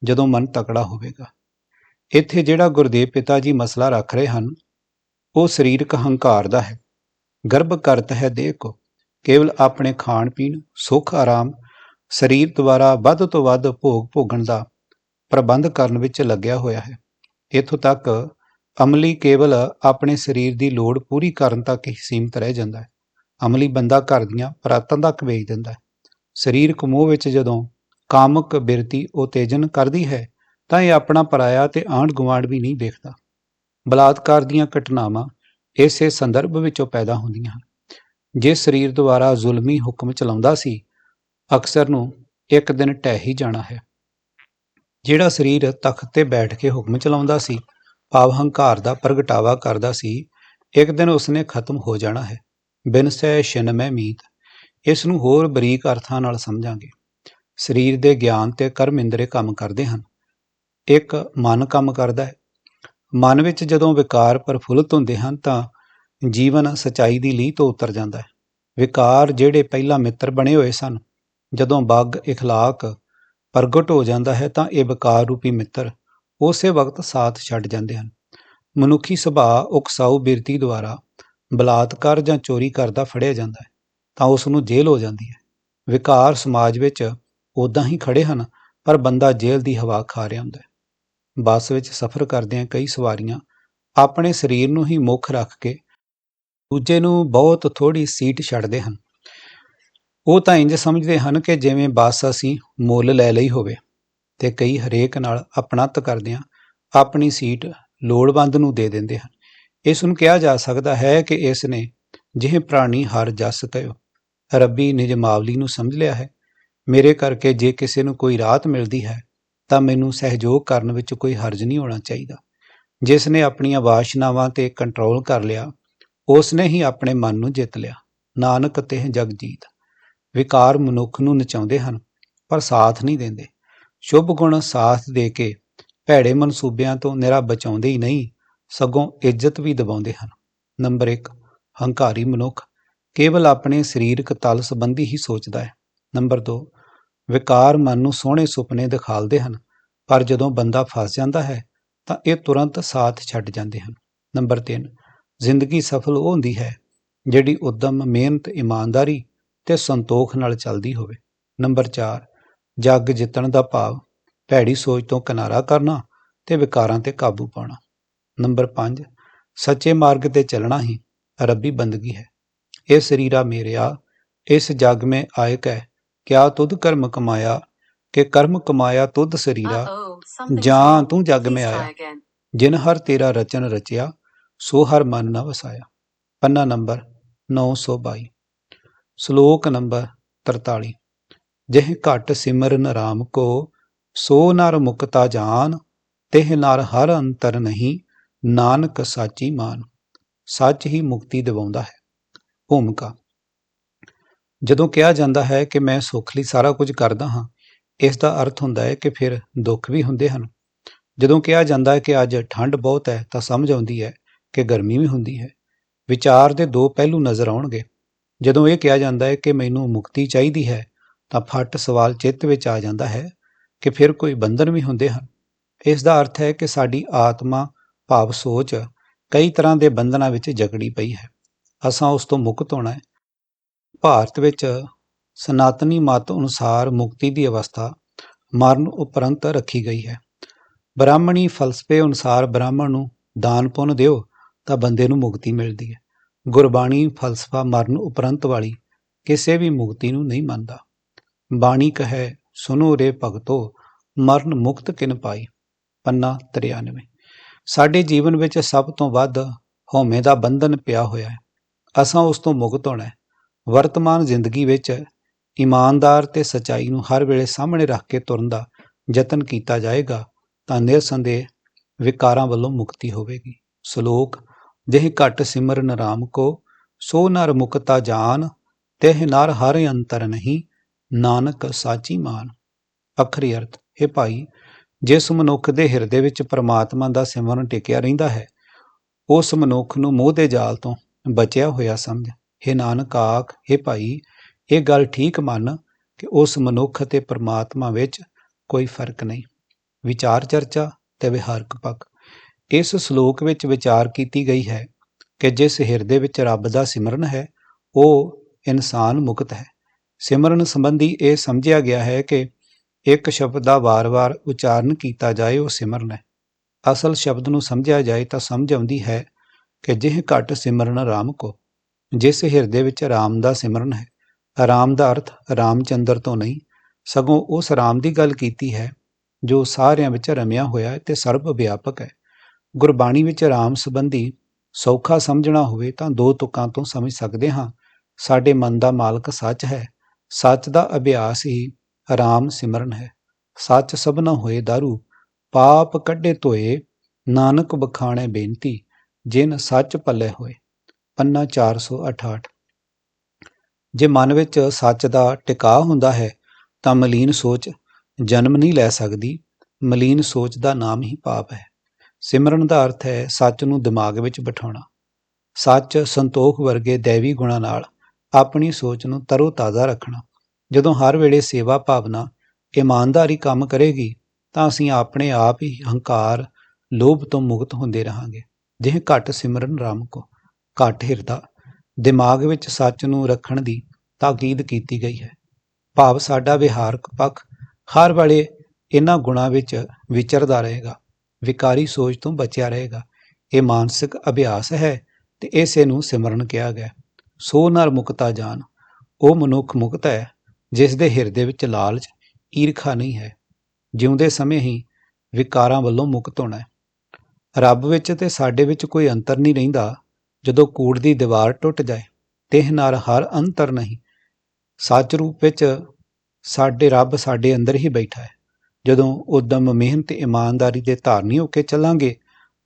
ਜਦੋਂ ਮਨ ਤਕੜਾ ਹੋਵੇਗਾ। ਇੱਥੇ ਜਿਹੜਾ ਗੁਰਦੇਵ ਪਿਤਾ ਜੀ ਮਸਲਾ ਰੱਖ ਰਹੇ ਹਨ, ਉਹ ਸਰੀਰਕ ਹੰਕਾਰ ਦਾ ਹੈ। ਗਰਭ ਕਰਤ ਹੈ ਦੇਹ ਕੋ ਕੇਵਲ ਆਪਣੇ ਖਾਣ ਪੀਣ, ਸੁੱਖ, ਆਰਾਮ, ਸਰੀਰ ਦੁਆਰਾ ਵੱਧ ਤੋਂ ਵੱਧ ਭੋਗ ਭੋਗਣ ਦਾ ਪ੍ਰਬੰਧ ਕਰਨ ਵਿੱਚ ਲੱਗਿਆ ਹੋਇਆ ਹੈ। ਇਥੋਂ ਤੱਕ ਅਮਲੀ ਕੇਵਲ ਆਪਣੇ ਸਰੀਰ ਦੀ ਲੋੜ ਪੂਰੀ ਕਰਨ ਤੱਕ ਹੀ ਸੀਮਤ ਰਹਿ ਜਾਂਦਾ ਹੈ। ਅਮਲੀ ਬੰਦਾ ਘਰ ਦੀਆਂ ਪ੍ਰਾਤਾਂ ਤੱਕ ਵੇਚ ਦਿੰਦਾ ਹੈ। ਸਰੀਰਕ ਮੋਹ ਵਿੱਚ ਜਦੋਂ ਕਾਮਕ ਬਿਰਤੀ ਉਤੇਜਨ ਕਰਦੀ ਹੈ, ਤਾਂ ਇਹ ਆਪਣਾ ਪਰਾਇਆ ਤੇ ਆਂਢ ਗੁਆਂਢ ਵੀ ਨਹੀਂ ਦੇਖਦਾ ਬਲਾਤਕਾਰ ਦੀਆਂ ਘਟਨਾਵਾਂ ਇਸੇ ਸੰਦਰਭ ਵਿੱਚੋਂ ਪੈਦਾ ਹੁੰਦੀਆਂ ਹਨ। ਜੇ ਸਰੀਰ ਦੁਆਰਾ ਜ਼ੁਲਮੀ ਹੁਕਮ ਚਲਾਉਂਦਾ ਸੀ, ਅਕਸਰ ਨੂੰ ਇੱਕ ਦਿਨ ਟਹਿ ਹੀ ਜਾਣਾ ਹੈ। ਜਿਹੜਾ ਸਰੀਰ ਤਖਤ ਤੇ ਬੈਠ ਕੇ ਹੁਕਮ ਚਲਾਉਂਦਾ ਸੀ ਭਾਵ ਹੰਕਾਰ ਦਾ ਪ੍ਰਗਟਾਵਾ ਕਰਦਾ ਸੀ ਇੱਕ ਦਿਨ ਉਸਨੇ ਖਤਮ ਹੋ ਜਾਣਾ ਹੈ ਬਿਨ ਸਹਿ ਸ਼ਿਨਮੈ ਮੀਤ ਇਸ ਨੂੰ ਹੋਰ ਬਰੀਕ ਅਰਥਾਂ ਨਾਲ ਸਮਝਾਂਗੇ ਸਰੀਰ ਦੇ ਗਿਆਨ ਤੇ ਕਰਮ ਇੰਦਰੇ ਕੰਮ ਕਰਦੇ ਹਨ ਇੱਕ ਮਨ ਕੰਮ ਕਰਦਾ ਹੈ ਮਨ ਵਿੱਚ ਜਦੋਂ ਵਿਕਾਰ ਪ੍ਰਫੁੱਲਤ ਹੁੰਦੇ ਹਨ ਤਾਂ ਜੀਵਨ ਸਚਾਈ ਦੀ ਲੀਹ ਤੋਂ ਉਤਰ ਜਾਂਦਾ ਹੈ ਵਿਕਾਰ ਜਿਹੜੇ ਪਹਿਲਾਂ ਮਿੱਤਰ ਬਣੇ ਹੋਏ ਸਨ ਜਦੋਂ ਬੱਗ اخلاق ਪ੍ਰਗਟ ਹੋ ਜਾਂਦਾ ਹੈ ਤਾਂ ਇਹ ਵਿਕਾਰ ਰੂਪੀ ਮਿੱਤਰ ਉਸੇ ਵਕਤ ਸਾਥ ਛੱਡ ਜਾਂਦੇ ਹਨ। ਮਨੁੱਖੀ ਸੁਭਾਅ ਉਕਸਾਊ ਬਿਰਤੀ ਦੁਆਰਾ ਬਲਾਤਕਾਰ ਜਾਂ ਚੋਰੀ ਕਰਦਾ ਫੜਿਆ ਜਾਂਦਾ ਹੈ, ਤਾਂ ਉਸ ਨੂੰ ਜੇਲ੍ਹ ਹੋ ਜਾਂਦੀ ਹੈ। ਵਿਕਾਰ ਸਮਾਜ ਵਿੱਚ ਉਦਾਂ ਹੀ ਖੜੇ ਹਨ, ਪਰ ਬੰਦਾ ਜੇਲ੍ਹ ਦੀ ਹਵਾ ਖਾ ਰਿਹਾ ਹੁੰਦਾ ਹੈ। ਬੱਸ ਵਿੱਚ ਸਫ਼ਰ ਕਰਦਿਆਂ ਕਈ ਸਵਾਰੀਆਂ ਆਪਣੇ ਸਰੀਰ ਨੂੰ ਹੀ ਮੁੱਖ ਰੱਖ ਕੇ ਦੂਜੇ ਨੂੰ ਬਹੁਤ ਥੋੜੀ ਸੀਟ ਛੱਡਦੇ ਹਨ। ਉਹ ਤਾਂ ਇੰਜ ਸਮਝਦੇ ਹਨ ਕਿ ਜਿਵੇਂ ਬੱਸ ਅਸੀਂ ਮੁੱਲ ਲੈ ਲਈ ਹੋਵੇ। ਤੇ ਕਈ ਹਰੇਕ ਨਾਲ ਆਪਣਤ ਕਰਦਿਆਂ ਆਪਣੀ ਸੀਟ ਲੋੜਵੰਦ ਨੂੰ ਦੇ ਦਿੰਦੇ ਹਨ। ਇਸ ਨੂੰ ਕਿਹਾ ਜਾ ਸਕਦਾ ਹੈ ਕਿ ਇਸ ਨੇ ਜਿਹੇ ਪ੍ਰਾਣੀ ਹਰ ਜਸ ਤਯੋ ਰੱਬੀ ਨਿਜ ਮਾਵਲੀ ਨੂੰ ਸਮਝ ਲਿਆ ਹੈ। ਮੇਰੇ ਕਰਕੇ ਜੇ ਕਿਸੇ ਨੂੰ ਕੋਈ ਰਾਹਤ ਮਿਲਦੀ ਹੈ, ਤਾਂ ਮੈਨੂੰ ਸਹਿਯੋਗ ਕਰਨ ਵਿੱਚ ਕੋਈ ਹਰਜ ਨਹੀਂ ਹੋਣਾ ਚਾਹੀਦਾ। ਜਿਸ ਨੇ ਆਪਣੀਆਂ ਵਾਸ਼ਨਾਵਾਂ ਤੇ ਕੰਟਰੋਲ ਕਰ ਲਿਆ, ਉਸ ਨੇ ਹੀ ਆਪਣੇ ਮਨ ਨੂੰ ਜਿੱਤ ਲਿਆ। ਨਾਨਕ ਤੇ ਜਗਜੀਤ ਵਿਕਾਰ ਮਨੁੱਖ ਨੂੰ ਨਚਾਉਂਦੇ ਹਨ, ਪਰ ਸਾਥ ਨਹੀਂ ਦਿੰਦੇ। ਸ਼ੁਭ ਗੁਣ ਸਾਥ ਦੇ ਕੇ ਭੈੜੇ ਮਨਸੂਬਿਆਂ ਤੋਂ ਨਿਰਾ ਬਚਾਉਂਦੇ ਹੀ ਨਹੀਂ, ਸਗੋਂ ਇੱਜ਼ਤ ਵੀ ਦਿਵਾਉਂਦੇ ਹਨ। ਨੰਬਰ 1 ਹੰਕਾਰੀ ਮਨੁੱਖ ਕੇਵਲ ਆਪਣੇ ਸਰੀਰਕ ਤਲ ਸੰਬੰਧੀ ਹੀ ਸੋਚਦਾ ਹੈ। ਨੰਬਰ 2 ਵਿਕਾਰ ਮਨ ਨੂੰ ਸੋਹਣੇ ਸੁਪਨੇ ਦਿਖਾਲਦੇ ਹਨ, ਪਰ ਜਦੋਂ ਬੰਦਾ ਫਸ ਜਾਂਦਾ ਹੈ, ਤਾਂ ਇਹ ਤੁਰੰਤ ਸਾਥ ਛੱਡ ਜਾਂਦੇ ਹਨ। ਨੰਬਰ 3 ਜ਼ਿੰਦਗੀ ਸਫਲ ਉਹ ਹੁੰਦੀ ਹੈ, ਜਿਹੜੀ ਉਦਮ, ਮਿਹਨਤ, ਇਮਾਨਦਾਰੀ ਤੇ ਸੰਤੋਖ ਨਾਲ ਚੱਲਦੀ ਹੋਵੇ। ਨੰਬਰ 4 ਜੱਗ ਜਿੱਤਣ ਦਾ ਭਾਵ ਭੈੜੀ ਸੋਚ ਤੋਂ ਕਿਨਾਰਾ ਕਰਨਾ ਤੇ ਵਿਕਾਰਾਂ ਤੇ ਕਾਬੂ ਪਾਉਣਾ। ਨੰਬਰ 5 ਸੱਚੇ ਮਾਰਗ ਤੇ ਚੱਲਣਾ ਹੀ ਰੱਬੀ ਬੰਦਗੀ ਹੈ। ਇਹ ਸਰੀਰਾ ਮੇਰਿਆ ਇਸ ਜਗ में ਆਇ ਕੈ ਕਿਆ ਤੁਧ ਕਰਮ ਕਮਾਇਆ ਕਿ ਕਰਮ ਕਮਾਇਆ ਤੁਧ ਸਰੀਰਾ। ਜਾਂ ਤੂੰ ਜਗ में ਆਇਆ। ਜਿਨ ਹਰ ਤੇਰਾ ਰਚਨ ਰਚਿਆ ਸੋ ਹਰ ਮਨ ਨ ਵਸਾਇਆ। ਪੰਨਾ ਨੰਬਰ 922 ਸ਼ਲੋਕ ਨੰਬਰ 43 ਜਿਹ ਘਟ ਸਿਮਰਨ ਰਾਮ ਕੋ, ਸੋ ਨਰ ਮੁਕਤਾ ਜਾਨ, ਤਿਹ ਨਰ ਹਰ ਅੰਤਰ ਨਹੀਂ, ਨਾਨਕ ਸਾਚੀ ਮਾਨ। ਸੱਚ ਹੀ ਮੁਕਤੀ ਦਿਵਾਉਂਦਾ ਹੈ। ਭੂਮਿਕਾ। ਜਦੋਂ ਕਿਹਾ ਜਾਂਦਾ ਹੈ ਕਿ ਮੈਂ ਸੁੱਖ ਲਈ ਸਾਰਾ ਕੁਝ ਕਰਦਾ ਹਾਂ, ਇਸ ਦਾ ਅਰਥ ਹੁੰਦਾ ਹੈ ਕਿ ਫਿਰ ਦੁੱਖ ਵੀ ਹੁੰਦੇ ਹਨ। ਜਦੋਂ ਕਿਹਾ ਜਾਂਦਾ ਹੈ ਕਿ ਅੱਜ ਠੰਡ ਬਹੁਤ ਹੈ, ਤਾਂ ਸਮਝ ਆਉਂਦੀ ਹੈ ਕਿ ਗਰਮੀ ਵੀ ਹੁੰਦੀ ਹੈ। ਵਿਚਾਰ ਦੇ ਦੋ ਪਹਿਲੂ ਨਜ਼ਰ ਆਉਣਗੇ। ਜਦੋਂ ਇਹ ਕਿਹਾ ਜਾਂਦਾ ਹੈ ਕਿ ਮੈਨੂੰ ਮੁਕਤੀ ਚਾਹੀਦੀ ਹੈ ਤਾਂ ਫੱਟ ਸਵਾਲ ਚਿੱਤ ਵਿੱਚ ਆ ਜਾਂਦਾ ਹੈ ਕਿ ਫਿਰ ਕੋਈ ਬੰਧਨ ਵੀ ਹੁੰਦੇ ਹਨ। ਇਸ ਦਾ ਅਰਥ ਹੈ ਕਿ ਸਾਡੀ ਆਤਮਾ, ਭਾਵ ਸੋਚ, ਕਈ ਤਰ੍ਹਾਂ ਦੇ ਬੰਧਨਾਂ ਵਿੱਚ ਜਕੜੀ ਪਈ ਹੈ। ਅਸਾਂ ਉਸ ਤੋਂ ਮੁਕਤ ਹੋਣਾ ਹੈ। ਭਾਰਤ ਵਿੱਚ ਸਨਾਤਨੀ ਮਤ ਅਨੁਸਾਰ ਮੁਕਤੀ ਦੀ ਅਵਸਥਾ ਮਰਨ ਉਪਰੰਤ ਰੱਖੀ ਗਈ ਹੈ। ਬ੍ਰਾਹਮਣੀ ਫਲਸਫੇ ਅਨੁਸਾਰ ਬ੍ਰਾਹਮਣ ਨੂੰ ਦਾਨ ਪੁੰਨ ਦਿਓ ਤਾਂ ਬੰਦੇ ਨੂੰ ਮੁਕਤੀ ਮਿਲਦੀ ਹੈ। ਗੁਰਬਾਣੀ ਫਲਸਫਾ ਮਰਨ ਉਪਰੰਤ ਵਾਲੀ ਕਿਸੇ ਵੀ ਮੁਕਤੀ ਨੂੰ ਨਹੀਂ ਮੰਨਦਾ। ਬਾਣੀ ਕਹੈ, ਸੁਨੋ ਰੇ ਭਗਤੋ, ਮਰਨ ਮੁਕਤ ਕਿਨ ਪਾਈ? ਪੰਨਾ 93 ਸਾਡੇ ਜੀਵਨ ਵਿੱਚ ਸਭ ਤੋਂ ਵੱਧ ਹਉਮੈ ਦਾ ਬੰਧਨ ਪਿਆ ਹੋਇਆ ਹੈ। ਅਸਾਂ ਉਸ ਤੋਂ ਮੁਕਤ ਹੋਣਾ ਹੈ। ਵਰਤਮਾਨ ਜ਼ਿੰਦਗੀ ਵਿੱਚ ਇਮਾਨਦਾਰ ਤੇ ਸਚਾਈ ਨੂੰ ਹਰ ਵੇਲੇ ਸਾਹਮਣੇ ਰੱਖ ਕੇ ਤੁਰਨ ਦਾ ਯਤਨ ਕੀਤਾ ਜਾਏਗਾ, ਤਾਂ ਨਿਰਸੰਦੇਹ ਵਿਕਾਰਾਂ ਵੱਲੋਂ ਮੁਕਤੀ ਹੋਵੇਗੀ। ਸ਼ਲੋਕ, ਜਿਹ ਘਟ ਸਿਮਰਨ ਰਾਮ ਕੋ, ਸੋ ਨਰ ਮੁਕਤਾ ਜਾਨ, ਤਿਹ ਨਰ ਹਰ ਅੰਤਰ ਨਹੀਂ ਨਾਨਕ ਸਾਚੀ ਮਾਨ। ਅਖਰੀ ਅਰਥ, ਹੈ ਭਾਈ, ਜਿਸ ਮਨੁੱਖ ਦੇ ਹਿਰਦੇ ਵਿੱਚ ਪ੍ਰਮਾਤਮਾ ਦਾ ਸਿਮਰਨ ਟਿਕਿਆ ਰਹਿੰਦਾ ਹੈ, ਉਸ ਮਨੁੱਖ ਨੂੰ ਮੋਹ ਦੇ ਜਾਲ ਤੋਂ ਬਚਿਆ ਹੋਇਆ ਸਮਝ। ਹੈ ਨਾਨਕ ਆਖ, ਹੈ ਭਾਈ, ਇਹ ਗੱਲ ਠੀਕ ਮੰਨ ਕਿ ਉਸ ਮਨੁੱਖ ਅਤੇ ਪ੍ਰਮਾਤਮਾ ਵਿੱਚ ਕੋਈ ਫ਼ਰਕ ਨਹੀਂ। ਵਿਚਾਰ ਚਰਚਾ ਤੇ ਵਿਹਾਰਕ ਪੱਖ। ਇਸ ਸ਼ਲੋਕ ਵਿੱਚ ਵਿਚਾਰ ਕੀਤੀ ਗਈ ਹੈ ਕਿ ਜਿਸ ਹਿਰਦੇ ਵਿੱਚ ਰੱਬ ਦਾ ਸਿਮਰਨ ਹੈ, ਉਹ ਇਨਸਾਨ ਮੁਕਤ ਹੈ। ਸਿਮਰਨ ਸੰਬੰਧੀ ਇਹ ਸਮਝਿਆ ਗਿਆ ਹੈ ਕਿ ਇੱਕ ਸ਼ਬਦ ਦਾ ਵਾਰ-ਵਾਰ ਉਚਾਰਨ ਕੀਤਾ ਜਾਏ, ਉਹ ਸਿਮਰਨ ਹੈ। ਅਸਲ ਸ਼ਬਦ ਨੂੰ ਸਮਝਿਆ ਜਾਏ ਤਾਂ ਸਮਝ ਆਉਂਦੀ ਹੈ ਕਿ ਜਿਹ ਘਟ ਸਿਮਰਨ ਰਾਮ ਕੋ, ਜਿਸ ਹਿਰਦੇ ਵਿੱਚ ਰਾਮ ਦਾ ਸਿਮਰਨ ਹੈ। ਰਾਮ ਦਾ ਅਰਥ ਰਾਮਚੰਦਰ ਤੋਂ ਨਹੀਂ, ਸਗੋਂ ਉਸ ਰਾਮ ਦੀ ਗੱਲ ਕੀਤੀ ਹੈ, ਜੋ ਸਾਰਿਆਂ ਵਿੱਚ ਰਮਿਆ ਹੋਇਆ ਹੈ ਤੇ ਸਰਬ ਵਿਆਪਕ ਹੈ। ਗੁਰਬਾਣੀ ਵਿੱਚ ਰਾਮ ਸੰਬੰਧੀ ਸੌਖਾ ਸਮਝਣਾ ਹੋਵੇ ਤਾਂ ਦੋ ਤੁਕਾਂ ਤੋਂ ਸਮਝ ਸਕਦੇ ਹਾਂ। ਸਾਡੇ ਮਨ ਦਾ ਮਾਲਕ ਸੱਚ ਹੈ। ਸੱਚ ਦਾ ਅਭਿਆਸ ਹੀ ਆਰਾਮ ਸਿਮਰਨ ਹੈ। ਸੱਚ ਸਭਨਾ ਹੋਏ ਦਾਰੂ, ਪਾਪ ਕੱਢੇ ਧੋਏ, ਨਾਨਕ ਬਖਾਣੇ ਬੇਨਤੀ, ਜਿਨ ਸੱਚ ਪੱਲੇ ਹੋਏ। ਪੰਨਾ 468 ਜੇ ਮਨ ਵਿੱਚ ਸੱਚ ਦਾ ਟਿਕਾ ਹੁੰਦਾ ਹੈ, ਤਾਂ ਮਲੀਨ ਸੋਚ ਜਨਮ ਨਹੀਂ ਲੈ ਸਕਦੀ। ਮਲੀਨ ਸੋਚ ਦਾ ਨਾਮ ਹੀ ਪਾਪ ਹੈ। ਸਿਮਰਨ ਦਾ ਅਰਥ ਹੈ ਸੱਚ ਨੂੰ ਦਿਮਾਗ ਵਿੱਚ ਬਿਠਾਉਣਾ। ਸੱਚ ਸੰਤੋਖ ਵਰਗੇ ਦੇਵੀ ਗੁਣਾਂ ਨਾਲ ਆਪਣੀ ਸੋਚ ਨੂੰ ਤਰੋ ਤਾਜ਼ਾ ਰੱਖਣਾ। ਜਦੋਂ ਹਰ ਵੇਲੇ ਸੇਵਾ ਭਾਵਨਾ, ਇਮਾਨਦਾਰੀ ਕੰਮ ਕਰੇਗੀ, ਤਾਂ ਅਸੀਂ ਆਪਣੇ ਆਪ ਹੀ ਹੰਕਾਰ, ਲੋਭ ਤੋਂ ਮੁਕਤ ਹੁੰਦੇ ਰਹਾਂਗੇ। ਜਿਹ ਘਟ ਸਿਮਰਨ ਰਾਮ ਕੋ, ਘਟ ਹਿਰਦਾ। ਦਿਮਾਗ ਵਿੱਚ ਸੱਚ ਨੂੰ ਰੱਖਣ ਦੀ ਤਾਕੀਦ ਕੀਤੀ ਗਈ ਹੈ। ਭਾਵ ਸਾਡਾ ਵਿਹਾਰਕ ਪੱਖ ਹਰ ਵੇਲੇ ਇਹਨਾਂ ਗੁਣਾਂ ਵਿੱਚ ਵਿਚਰਦਾ ਰਹੇਗਾ। ਵਿਕਾਰੀ ਸੋਚ ਤੋਂ ਬਚਿਆ ਰਹੇਗਾ। ਇਹ ਮਾਨਸਿਕ ਅਭਿਆਸ ਹੈ ਤੇ ਇਸੇ ਨੂੰ ਸਿਮਰਨ ਕਿਹਾ ਗਿਆ। ਸੋਹ ਨਾਲ ਮੁਕਤਾ ਜਾਨ। ਉਹ ਮਨੁੱਖ ਮੁਕਤ ਹੈ, ਜਿਸ ਦੇ ਹਿਰਦੇ ਵਿੱਚ ਲਾਲਚ, ਈਰਖਾ ਨਹੀਂ ਹੈ। ਜਿਉਂਦੇ ਸਮੇਂ ਹੀ ਵਿਕਾਰਾਂ ਵੱਲੋਂ ਮੁਕਤ ਹੋਣਾ ਹੈ। ਰੱਬ ਵਿੱਚ ਤੇ ਸਾਡੇ ਵਿੱਚ ਕੋਈ ਅੰਤਰ ਨਹੀਂ ਰਹਿੰਦਾ। ਜਦੋਂ ਕੂੜ ਦੀ ਦੀਵਾਰ ਟੁੱਟ ਜਾਏ ਤਿਹ ਨਾਲ ਹਰ ਅੰਤਰ ਨਹੀਂ। ਸੱਚ ਰੂਪ ਵਿੱਚ ਸਾਡੇ ਰੱਬ ਸਾਡੇ ਅੰਦਰ ਹੀ ਬੈਠਾ ਹੈ। ਜਦੋਂ ਉਦਮ, ਮਿਹਨਤ, ਇਮਾਨਦਾਰੀ ਦੇ ਧਾਰਨੀ ਹੋ ਕੇ ਚੱਲਾਂਗੇ,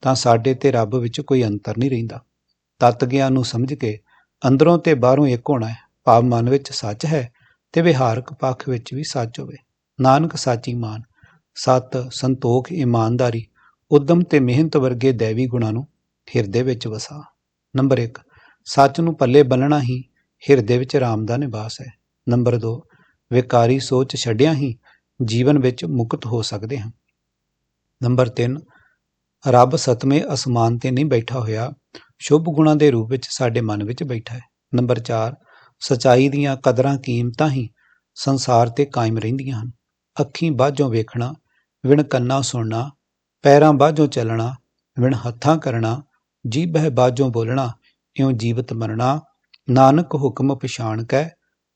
ਤਾਂ ਸਾਡੇ ਤੇ ਰੱਬ ਵਿੱਚ ਕੋਈ ਅੰਤਰ ਨਹੀਂ ਰਹਿੰਦਾ। ਤਤ ਗਿਆਨ ਨੂੰ ਸਮਝ ਕੇ ਅੰਦਰੋਂ ਤੇ ਬਾਹਰੋਂ ਇੱਕ ਹੋਣਾ ਹੈ। ਭਾਵ ਮਨ ਵਿੱਚ ਸੱਚ ਹੈ ਤੇ ਵਿਹਾਰਕ ਪੱਖ ਵਿੱਚ ਵੀ ਸੱਚ ਹੋਵੇ। ਨਾਨਕ ਸਾਚੀ ਮਾਨ, ਸਤ ਸੰਤੋਖ ਇਮਾਨਦਾਰੀ, ਉਦਮ ਤੇ ਮਿਹਨਤ ਵਰਗੇ ਦੇਵੀ ਗੁਣਾਂ ਨੂੰ ਹਿਰਦੇ ਵਿੱਚ ਵਸਾ। ਨੰਬਰ 1 ਸੱਚ ਨੂੰ ਪੱਲੇ ਬੰਨਣਾ ਹੀ ਹਿਰਦੇ ਵਿੱਚ ਰਾਮ ਦਾ ਨਿਵਾਸ ਹੈ। ਨੰਬਰ 2 ਵਿਕਾਰੀ ਸੋਚ ਛੱਡਿਆ ਹੀ ਜੀਵਨ ਵਿੱਚ ਮੁਕਤ ਹੋ ਸਕਦੇ ਹਾਂ। ਨੰਬਰ 3 ਰੱਬ ਸਤਵੇਂ ਅਸਮਾਨ ਤੇ ਨਹੀਂ ਬੈਠਾ ਹੋਇਆ। ਸ਼ੁਭ ਗੁਣਾਂ ਦੇ ਰੂਪ ਵਿੱਚ ਸਾਡੇ ਮਨ ਵਿੱਚ ਬੈਠਾ ਹੈ। ਨੰਬਰ 4 ਸਚਾਈ ਦੀਆਂ ਕਦਰਾਂ ਕੀਮਤਾਂ ਹੀ ਸੰਸਾਰ ਤੇ ਕਾਇਮ ਰਹਿੰਦੀਆਂ ਹਨ। ਅੱਖੀਂ ਬਾਝੋਂ ਵੇਖਣਾ, ਵਿਣ ਕੰਨਾਂ ਸੁਣਨਾ, ਪੈਰਾਂ ਬਾਝੋਂ ਚੱਲਣਾ, ਵਿਣ ਹੱਥਾਂ ਕਰਨਾ ਜੀਭਹਿ ਬਾਝੋਂ ਬੋਲਣਾ, ਇਉਂ ਜੀਵਤ ਮਰਨਾ, ਨਾਨਕ ਹੁਕਮ ਪਛਾਣ ਕੈ,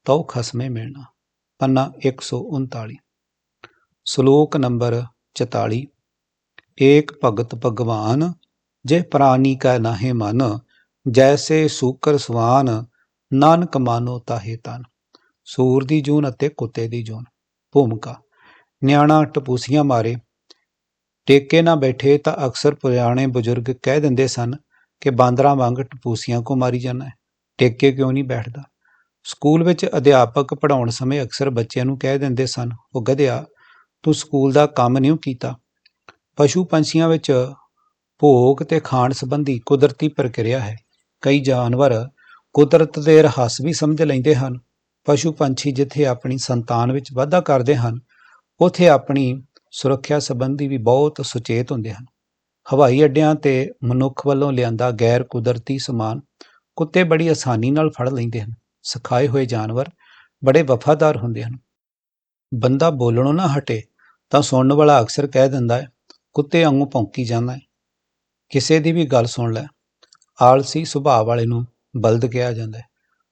ਤਉ ਖਸਮੇ ਮਿਲਣਾ। ਪੰਨਾ 139 ਸ਼ਲੋਕ ਨੰਬਰ 44 ਏਕ ਭਗਤ ਭਗਵਾਨ ਜੇ ਪ੍ਰਾਨੀ ਕਾ ਨਾਹੇ ਮਨ, ਜੈਸੇ ਸੂਕਰ ਸਵਾਨ, ਨਾਨਕ ਮਾਨੋ ਤਾਹੇ ਤਨ। ਸੂਰ ਦੀ ਜੂਨ ਅਤੇ ਕੁੱਤੇ ਦੀ ਜੂਨ। ਭੂਮਿਕਾ, ਨਿਆਣਾ ਟਪੂਸੀਆਂ ਮਾਰੇ। ਟੇਕੇ ਨਾ ਬੈਠੇ ਤਾਂ ਅਕਸਰ ਪੁਰਾਣੇ ਬਜ਼ੁਰਗ ਕਹਿ ਦਿੰਦੇ ਸਨ ਕਿ ਬਾਂਦਰਾਂ ਵਾਂਗ ਟਪੂਸੀਆਂ ਕੋ ਮਾਰੀ ਜਾਣਾ ਟੇਕੇ ਕਿਉਂ ਨਹੀਂ ਬੈਠਦਾ? ਸਕੂਲ ਵਿੱਚ ਅਧਿਆਪਕ ਪੜਾਉਣ ਸਮੇਂ ਅਕਸਰ ਬੱਚਿਆਂ ਨੂੰ ਕਹਿ ਦਿੰਦੇ ਸਨ, ਉਹ ਗਧਿਆ, ਤੂੰ ਸਕੂਲ ਦਾ ਕੰਮ ਨਹੀਂ ਕੀਤਾ। ਪਸ਼ੂ ਪੰਛੀਆਂ ਵਿੱਚ ਭੋਗ ਤੇ ਖਾਣ ਸੰਬੰਧੀ ਕੁਦਰਤੀ ਪ੍ਰਕਿਰਿਆ ਹੈ। ਕਈ ਜਾਨਵਰ ਕੁਦਰਤ ਦੇ ਰਹੱਸ ਵੀ ਸਮਝ ਲੈਂਦੇ ਹਨ। ਪਸ਼ੂ ਪੰਛੀ ਜਿੱਥੇ ਆਪਣੀ ਸੰਤਾਨ ਵਿੱਚ ਵਾਧਾ ਕਰਦੇ ਹਨ, ਉਥੇ ਆਪਣੀ ਸੁਰੱਖਿਆ ਸੰਬੰਧੀ ਵੀ ਬਹੁਤ ਸੁਚੇਤ ਹੁੰਦੇ ਹਨ। ਹਵਾਈ ਅੱਡਿਆਂ ਤੇ ਮਨੁੱਖ ਵੱਲੋਂ ਲਿਆਂਦਾ ਗੈਰ ਕੁਦਰਤੀ ਸਮਾਨ ਕੁੱਤੇ ਬੜੀ ਆਸਾਨੀ ਨਾਲ ਫੜ ਲੈਂਦੇ ਹਨ। ਸਿਖਾਏ ਹੋਏ ਜਾਨਵਰ ਬੜੇ ਵਫਾਦਾਰ ਹੁੰਦੇ ਹਨ। ਬੰਦਾ ਬੋਲਣੋਂ ਨਾ ਹਟੇ ਤਾਂ ਸੁਣਨ ਵਾਲਾ ਅਕਸਰ ਕਹਿ ਦਿੰਦਾ ਹੈ, ਕੁੱਤੇ ਵਾਂਗੂ ਭੌਂਕੀ ਜਾਂਦਾ ਹੈ। ਕਿਸੇ ਦੀ ਵੀ ਗੱਲ ਸੁਣ ਲੈ। ਆਲਸੀ ਸੁਭਾਅ ਵਾਲੇ ਨੂੰ ਬਲਦ ਕਿਹਾ ਜਾਂਦਾ ਹੈ।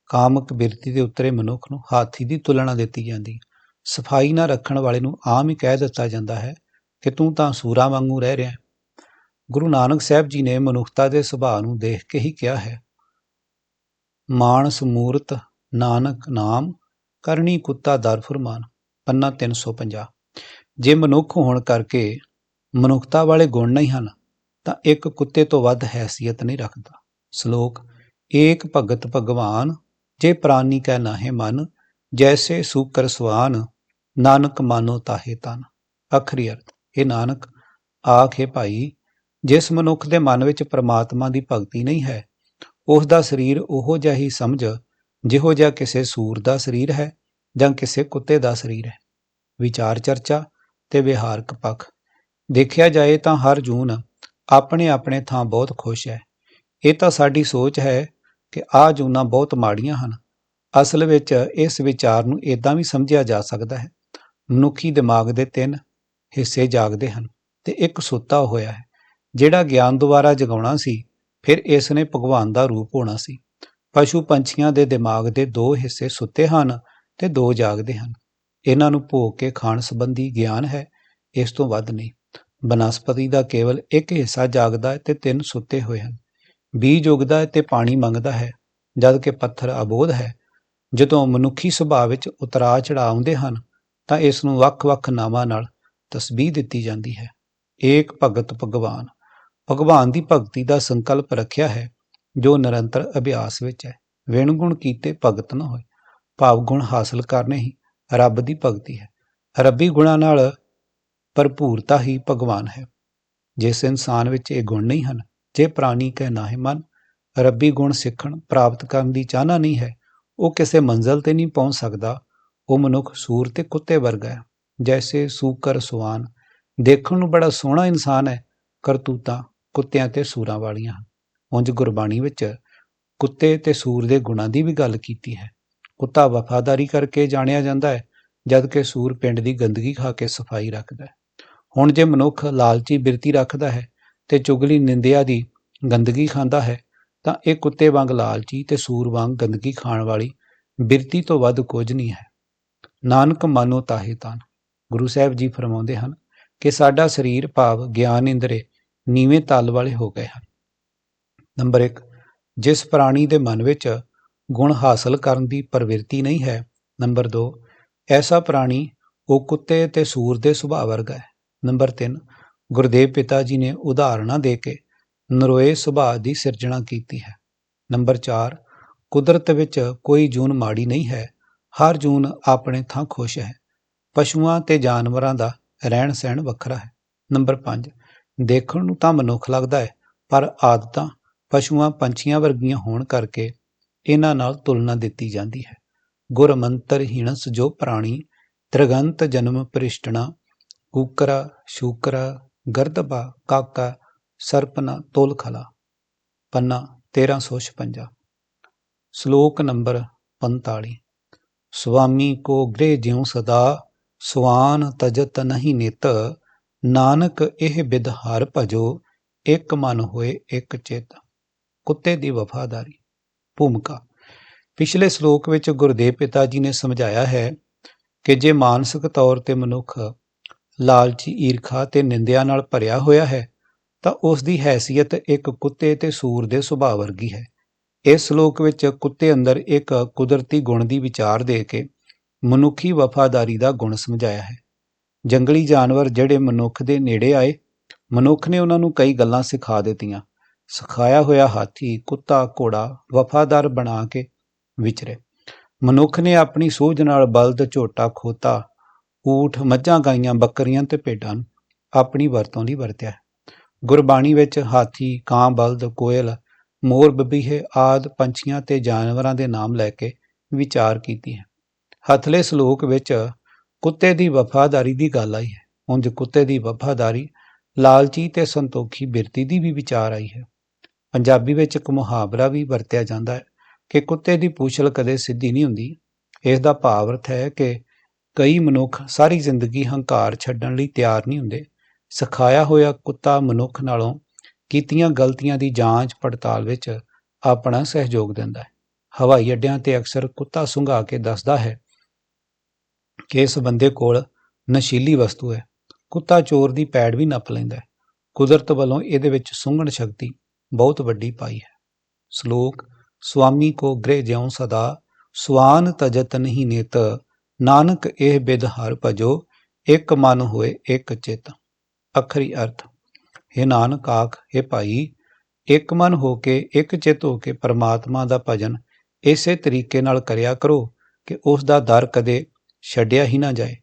ਕਾਮਕ ਬਿਰਤੀ ਦੇ ਉਤਰੇ ਮਨੁੱਖ ਨੂੰ ਹਾਥੀ ਦੀ ਤੁਲਨਾ ਦਿੱਤੀ ਜਾਂਦੀ ਸਫ਼ਾਈ ਨਾ ਰੱਖਣ ਵਾਲੇ ਨੂੰ ਆਮ ਹੀ ਕਹਿ ਦਿੱਤਾ ਜਾਂਦਾ ਹੈ ਕਿ ਤੂੰ ਤਾਂ ਸੂਰਾ ਵਾਂਗੂ ਰਹਿ ਰਿਹਾ ਗੁਰੂ ਨਾਨਕ ਸਾਹਿਬ ਜੀ ਨੇ ਮਨੁੱਖਤਾ ਦੇ ਸੁਭਾਅ ਨੂੰ ਦੇਖ ਕੇ ਹੀ ਕਿਹਾ ਹੈ, ਮਾਨਸ ਮੂਰਤ ਨਾਨਕ ਨਾਮ, ਕਰਨੀ ਕੁੱਤਾ ਦਰ ਫਰਮਾਨ। ਪੰਨਾ 350 ਜੇ ਮਨੁੱਖ ਹੋਣ ਕਰਕੇ ਮਨੁੱਖਤਾ ਵਾਲੇ ਗੁਣ ਨਹੀਂ ਹਨ ਤਾਂ ਇੱਕ ਕੁੱਤੇ ਤੋਂ ਵੱਧ ਹੈਸੀਅਤ ਨਹੀਂ ਰੱਖਦਾ। ਸ਼ਲੋਕ, ਏਕ ਭਗਤ ਭਗਵਾਨ, ਜੇ ਪ੍ਰਾਨੀ ਕੈ ਨਾਹਿ ਮਨ, ਜੈਸੇ ਸੂਕਰ ਸਵਾਨ, ਨਾਨਕ ਮਾਨੋ ਤਾਹੇ ਤਨ। ਅਖਰੀ ਅਰਥ ਇਹ ਨਾਨਕ, ਆਖੇ ਭਾਈ, ਜਿਸ ਮਨੁੱਖ ਦੇ ਮਨ ਵਿੱਚ ਪ੍ਰਮਾਤਮਾ ਦੀ ਭਗਤੀ ਨਹੀਂ ਹੈ, ਉਸ ਦਾ ਸਰੀਰ ਉਹੋ ਜਿਹਾ ਹੀ ਸਮਝ, ਜਿਹੋ ਜਿਹਾ ਕਿਸੇ ਸੂਰ ਦਾ ਸਰੀਰ ਹੈ, ਜਾਂ ਕਿਸੇ ਕੁੱਤੇ ਦਾ ਸਰੀਰ ਹੈ। ਵਿਚਾਰ ਚਰਚਾ ਤੇ ਵਿਹਾਰਕ ਪੱਖ। ਦੇਖਿਆ ਜਾਏ ਤਾਂ ਹਰ ਜੂਨ ਆਪਣੇ ਆਪਣੇ ਥਾਂ ਬਹੁਤ ਖੁਸ਼ ਹੈ। ਇਹ ਤਾਂ ਸਾਡੀ ਸੋਚ ਹੈ ਕਿ ਆਹ ਜੂਨਾਂ ਬਹੁਤ ਮਾੜੀਆਂ ਹਨ। ਅਸਲ ਵਿੱਚ ਇਸ ਵਿਚਾਰ ਨੂੰ ਇਦਾਂ ਵੀ ਸਮਝਿਆ ਜਾ ਸਕਦਾ ਹੈ। ਮਨੁੱਖੀ ਦਿਮਾਗ ਦੇ ਤਿੰਨ ਹਿੱਸੇ ਜਾਗਦੇ ਹਨ ਤੇ ਇੱਕ ਸੁੱਤਾ ਹੋਇਆ ਹੈ, ਜਿਹੜਾ ਗਿਆਨ ਦੁਆਰਾ ਜਗਾਉਣਾ ਸੀ, ਫਿਰ ਇਸ ਨੇ ਭਗਵਾਨ ਦਾ ਰੂਪ ਹੋਣਾ ਸੀ। ਪਸ਼ੂ ਪੰਛੀਆਂ ਦੇ ਦਿਮਾਗ ਦੇ ਦੋ ਹਿੱਸੇ ਸੁੱਤੇ ਹਨ ਤੇ ਦੋ ਜਾਗਦੇ ਹਨ। ਇਹਨਾਂ ਨੂੰ ਭੋਗ ਕੇ ਖਾਣ ਸੰਬੰਧੀ ਗਿਆਨ ਹੈ, ਇਸ ਤੋਂ ਵੱਧ ਨਹੀਂ। ਬਨਸਪਤੀ ਦਾ ਕੇਵਲ ਇੱਕ ਹਿੱਸਾ ਜਾਗਦਾ ਹੈ ਤੇ ਤਿੰਨ ਸੁੱਤੇ ਹੋਏ ਹਨ। ਬੀਜ ਉਗਦਾ ਹੈ ਤੇ ਪਾਣੀ ਮੰਗਦਾ ਹੈ, ਜਦ ਕਿ ਪੱਥਰ ਅਬੋਧ ਹੈ। ਜਦੋਂ ਮਨੁੱਖੀ ਸੁਭਾਅ ਵਿੱਚ ਉਤਰਾਅ ਚੜਾਅ ਆਉਂਦੇ ਹਨ, ਤਾਂ ਇਸ ਨੂੰ ਵੱਖ-ਵੱਖ ਨਾਵਾਂ ਨਾਲ ਤਸਬੀਹ ਦਿੱਤੀ ਜਾਂਦੀ ਹੈ। ਏਕ ਭਗਤ ਭਗਵਾਨ। ਭਗਵਾਨ ਦੀ ਭਗਤੀ ਦਾ ਸੰਕਲਪ ਰੱਖਿਆ ਹੈ, ਜੋ ਨਿਰੰਤਰ ਅਭਿਆਸ ਵਿੱਚ ਹੈ। ਵਿਣ ਗੁਣ ਕੀਤੇ ਭਗਤ ਨਾ ਹੋਏ। ਭਾਵ ਗੁਣ ਹਾਸਲ ਕਰਨੇ ਹੀ ਰੱਬ ਦੀ ਭਗਤੀ ਹੈ। ਰੱਬੀ ਗੁਣਾਂ ਨਾਲ ਭਰਪੂਰਤਾ ਹੀ ਭਗਵਾਨ ਹੈ। ਜਿਸ ਇਨਸਾਨ ਵਿੱਚ ਇਹ ਗੁਣ ਨਹੀਂ ਹਨ, ਜੇ ਪ੍ਰਾਣੀ ਕਹਿ ਨਾਹਿ ਮਨ, ਰੱਬੀ ਗੁਣ ਸਿੱਖਣ ਪ੍ਰਾਪਤ ਕਰਨ ਦੀ ਚਾਹਨਾ ਨਹੀਂ ਹੈ, ਉਹ ਕਿਸੇ ਮੰਜ਼ਲ ਤੇ ਨਹੀਂ ਪਹੁੰਚ ਸਕਦਾ, ਉਹ ਮਨੁੱਖ ਸੂਰ ਤੇ ਕੁੱਤੇ ਵਰਗਾ ਹੈ। ਜੈਸੇ ਸੂਕਰ ਸੁਆਨ, ਦੇਖਣ ਨੂੰ ਬੜਾ ਸੋਹਣਾ ਇਨਸਾਨ ਹੈ, ਕਰਤੂਤਾਂ ਕੁੱਤਿਆਂ ਤੇ ਸੂਰਾਂ ਵਾਲੀਆਂ ਹਨ। ਉਂਝ ਗੁਰਬਾਣੀ ਵਿੱਚ ਕੁੱਤੇ ਤੇ ਸੂਰ ਦੇ ਗੁਣਾਂ ਦੀ ਵੀ ਗੱਲ ਕੀਤੀ ਹੈ। ਕੁੱਤਾ ਵਫਾਦਾਰੀ ਕਰਕੇ ਜਾਣਿਆ ਜਾਂਦਾ ਹੈ, ਜਦ ਕਿ ਸੂਰ ਪਿੰਡ ਦੀ ਗੰਦਗੀ ਖਾ ਕੇ ਸਫ਼ਾਈ ਰੱਖਦਾ ਹੈ। ਹੁਣ ਜੇ ਮਨੁੱਖ ਲਾਲਚੀ, ਬਿਰਤੀ ਰੱਖਦਾ ਹੈ ਤੇ ਚੁਗਲੀ, ਨਿੰਦਿਆ ਦੀ ਗੰਦਗੀ ਖਾਂਦਾ ਹੈ, ਤਾਂ ਇਹ ਕੁੱਤੇ ਵਾਂਗ ਲਾਲਚੀ ਤੇ ਸੂਰ ਵਾਂਗ ਗੰਦਗੀ ਖਾਣ ਵਾਲੀ ਬਿਰਤੀ ਤੋਂ ਵੱਧ ਕੁਝ ਨਹੀਂ ਹੈ। ਨਾਨਕ ਮਾਨੋ ਤਾਹੇ ਤਨ। ਗੁਰੂ ਸਾਹਿਬ ਜੀ ਫਰਮਾਉਂਦੇ ਹਨ ਕਿ ਸਾਡਾ ਸਰੀਰ ਭਾਵ ਗਿਆਨ ਇੰਦਰੇ ਨੀਵੇਂ ਤਲ ਵਾਲੇ ਹੋ ਗਏ ਹਨ। ਨੰਬਰ 1 ਜਿਸ ਪ੍ਰਾਣੀ ਦੇ ਮਨ ਵਿੱਚ ਗੁਣ ਹਾਸਲ ਕਰਨ ਦੀ ਪ੍ਰਵਿਰਤੀ ਨਹੀਂ ਹੈ। ਨੰਬਰ 2 ਐਸਾ ਪ੍ਰਾਣੀ ਉਹ ਕੁੱਤੇ ਤੇ ਸੂਰ ਦੇ ਸੁਭਾਅ ਵਰਗਾ ਹੈ। ਨੰਬਰ 3 ਗੁਰਦੇਵ ਪਿਤਾ ਜੀ ਨੇ ਉਦਾਹਰਣਾਂ ਦੇ ਕੇ ਨਰੋਏ ਸੁਭਾਅ ਦੀ ਸਿਰਜਣਾ ਕੀਤੀ ਹੈ। ਨੰਬਰ 4 ਕੁਦਰਤ ਵਿੱਚ ਕੋਈ ਜੂਨ ਮਾੜੀ ਨਹੀਂ ਹੈ, ਹਰ ਜੂਨ ਆਪਣੇ ਥਾਂ ਖੁਸ਼ ਹੈ, ਪਸ਼ੂਆਂ ਤੇ ਜਾਨਵਰਾਂ ਦਾ ਰਹਿਣ ਸਹਿਣ ਵੱਖਰਾ ਹੈ। ਨੰਬਰ 5 ਦੇਖਣ ਨੂੰ ਤਾਂ ਮਨੁੱਖ ਲੱਗਦਾ ਹੈ, ਪਰ ਆਦਤਾਂ ਪਸ਼ੂਆਂ ਪੰਛੀਆਂ ਵਰਗੀਆਂ ਹੋਣ ਕਰਕੇ ਇਹਨਾਂ ਨਾਲ ਤੁਲਨਾ ਦਿੱਤੀ ਜਾਂਦੀ ਹੈ। ਗੁਰ ਹੀਣਸ ਜੋ ਪ੍ਰਾਣੀ ਤ੍ਰਿਗੰਤ ਜਨਮ ਪ੍ਰਿਸ਼ਟਣਾ ਕੂਕਰਾ ਸ਼ੂਕਰਾ ਗਰਦਬਾ ਕਾਕਾ, ਸਰਪਨਾ, ਤੋਲਖਲਾ। ਪੰਨਾ 1356 ਸ਼ਲੋਕ ਨੰਬਰ 45 ਸੁਆਮੀ ਕੋ ਗ੍ਰਹਿ ਜਿਉ ਸਦਾ ਸੁਆਨ ਤਜਤ ਨਹੀਂ ਨਿਤ। ਨਾਨਕ ਇਹ ਬਿਦ ਹਰ ਭਜੋ, ਇੱਕ ਮਨ ਹੋਏ ਇੱਕ ਚਿਤ। ਕੁੱਤੇ ਦੀ ਵਫਾਦਾਰੀ। ਭੂਮਿਕਾ। ਪਿਛਲੇ ਸ਼ਲੋਕ ਵਿੱਚ ਗੁਰਦੇਵ ਪਿਤਾ ਜੀ ਨੇ ਸਮਝਾਇਆ ਹੈ ਕਿ ਜੇ ਮਾਨਸਿਕ ਤੌਰ ਤੇ ਮਨੁੱਖ ਲਾਲਚੀ ਈਰਖਾ ਤੇ ਨਿੰਦਿਆ ਨਾਲ ਭਰਿਆ ਹੋਇਆ ਹੈ, ਤਾਂ ਉਸ ਦੀ ਹੈਸੀਅਤ ਇੱਕ ਕੁੱਤੇ ਤੇ ਸੂਰ ਦੇ ਸੁਭਾਅ ਵਰਗੀ ਹੈ। ਇਸ ਸ਼ਲੋਕ ਵਿੱਚ ਕੁੱਤੇ ਅੰਦਰ ਇੱਕ ਕੁਦਰਤੀ ਗੁਣ ਦੀ ਵਿਚਾਰ ਦੇ ਕੇ ਮਨੁੱਖੀ ਵਫਾਦਾਰੀ ਦਾ ਗੁਣ ਸਮਝਾਇਆ ਹੈ। ਜੰਗਲੀ ਜਾਨਵਰ ਜਿਹੜੇ ਮਨੁੱਖ ਦੇ ਨੇੜੇ ਆਏ, ਮਨੁੱਖ ਨੇ ਉਹਨਾਂ ਨੂੰ ਕਈ ਗੱਲਾਂ ਸਿਖਾ ਦਿੱਤੀਆਂ। ਸਿਖਾਇਆ ਹੋਇਆ ਹਾਥੀ, ਕੁੱਤਾ, ਘੋੜਾ ਵਫਾਦਾਰ ਬਣਾ ਕੇ ਵਿਚਰੇ। ਮਨੁੱਖ ਨੇ ਆਪਣੀ ਸੂਝ ਨਾਲ ਬਲਦ ਝੋਟਾ ਖੋਤਾ ਊਠ, ਮੱਝਾਂ, ਗਾਈਆਂ, ਬੱਕਰੀਆਂ ਤੇ ਭੇਡਾਂ ਨੂੰ ਆਪਣੀ ਵਰਤੋਂ ਲਈ ਵਰਤਿਆ। ਹੈ ਗੁਰਬਾਣੀ ਵਿੱਚ ਹਾਥੀ, ਕਾਂ, ਬਲਦ, ਕੋਇਲ, ਮੋਰ, ਬਬੀਹੇ ਆਦ ਪੰਛੀਆਂ ਤੇ ਜਾਨਵਰਾਂ ਦੇ ਨਾਮ ਲੈ ਕੇ ਵਿਚਾਰ ਕੀਤੀ ਹੈ। ਹਥਲੇ ਸ਼ਲੋਕ ਵਿੱਚ ਕੁੱਤੇ ਦੀ ਵਫਾਦਾਰੀ ਦੀ ਗੱਲ ਆਈ ਹੈ। ਉਂਝ ਕੁੱਤੇ ਦੀ ਵਫਾਦਾਰੀ ਲਾਲਚੀ ਤੇ ਸੰਤੋਖੀ ਬਿਰਤੀ ਦੀ ਵੀ ਵਿਚਾਰ ਆਈ ਹੈ। ਪੰਜਾਬੀ ਵਿੱਚ ਇੱਕ ਮੁਹਾਵਰਾ ਵੀ ਵਰਤਿਆ ਜਾਂਦਾ ਹੈ ਕਿ ਕੁੱਤੇ ਦੀ ਪੂਛਲ ਕਦੇ ਸਿੱਧੀ ਨਹੀਂ ਹੁੰਦੀ। ਇਸ ਦਾ ਭਾਵ ਅਰਥ ਹੈ ਕਿ ਕਈ ਮਨੁੱਖ ਸਾਰੀ ਜ਼ਿੰਦਗੀ ਹੰਕਾਰ ਛੱਡਣ ਲਈ ਤਿਆਰ ਨਹੀਂ ਹੁੰਦੇ। ਸਿਖਾਇਆ ਹੋਇਆ ਕੁੱਤਾ ਮਨੁੱਖ ਨਾਲੋਂ ਕੀਤੀਆਂ ਗਲਤੀਆਂ ਦੀ ਜਾਂਚ ਪੜਤਾਲ ਵਿੱਚ ਆਪਣਾ ਸਹਿਯੋਗ ਦਿੰਦਾ ਹੈ। ਹਵਾਈ ਅੱਡਿਆਂ ਤੇ ਅਕਸਰ ਕੁੱਤਾ ਸੁੰਘਾ ਕੇ ਦੱਸਦਾ ਹੈ ਕਿ ਇਸ ਬੰਦੇ ਕੋਲ ਨਸ਼ੀਲੀ ਵਸਤੂ ਹੈ। ਕੁੱਤਾ ਚੋਰ ਦੀ ਪੈੜ ਵੀ ਨੱਪ ਲੈਂਦਾ ਹੈ। ਕੁਦਰਤ ਵੱਲੋਂ ਇਹਦੇ ਵਿੱਚ ਸੁੰਘਣ ਸ਼ਕਤੀ ਬਹੁਤ ਵੱਡੀ ਪਾਈ ਹੈ। ਸ਼ਲੋਕ ਸੁਆਮੀ ਕੋ ਗ੍ਰਹਿ ਜਿਉ ਸਦਾ ਸੁਆਨ ਤਜਤ ਨਹੀਂ ਨਿਤ ਨਾਨਕ ਇਹ ਬਿਦ ਭਜੋ, ਇੱਕ ਮਨ ਹੋਏ ਇੱਕ ਚਿਤ। ਅਖਰੀ ਅਰਥ हे ਨਾਨਕ ਆਖ हे ਭਾਈ, ਇੱਕ ਮਨ ਹੋ ਕੇ, ਇੱਕ ਚਿੱਤ ਹੋ ਕੇ ਪਰਮਾਤਮਾ ਦਾ ਭਜਨ ਇਸੇ ਤਰੀਕੇ ਨਾਲ ਕਰਿਆ ਕਰੋ ਕਿ ਉਸ ਦਾ ਦਰ ਕਦੇ ਛੱਡਿਆ ਹੀ ਨਾ ਜਾਏ।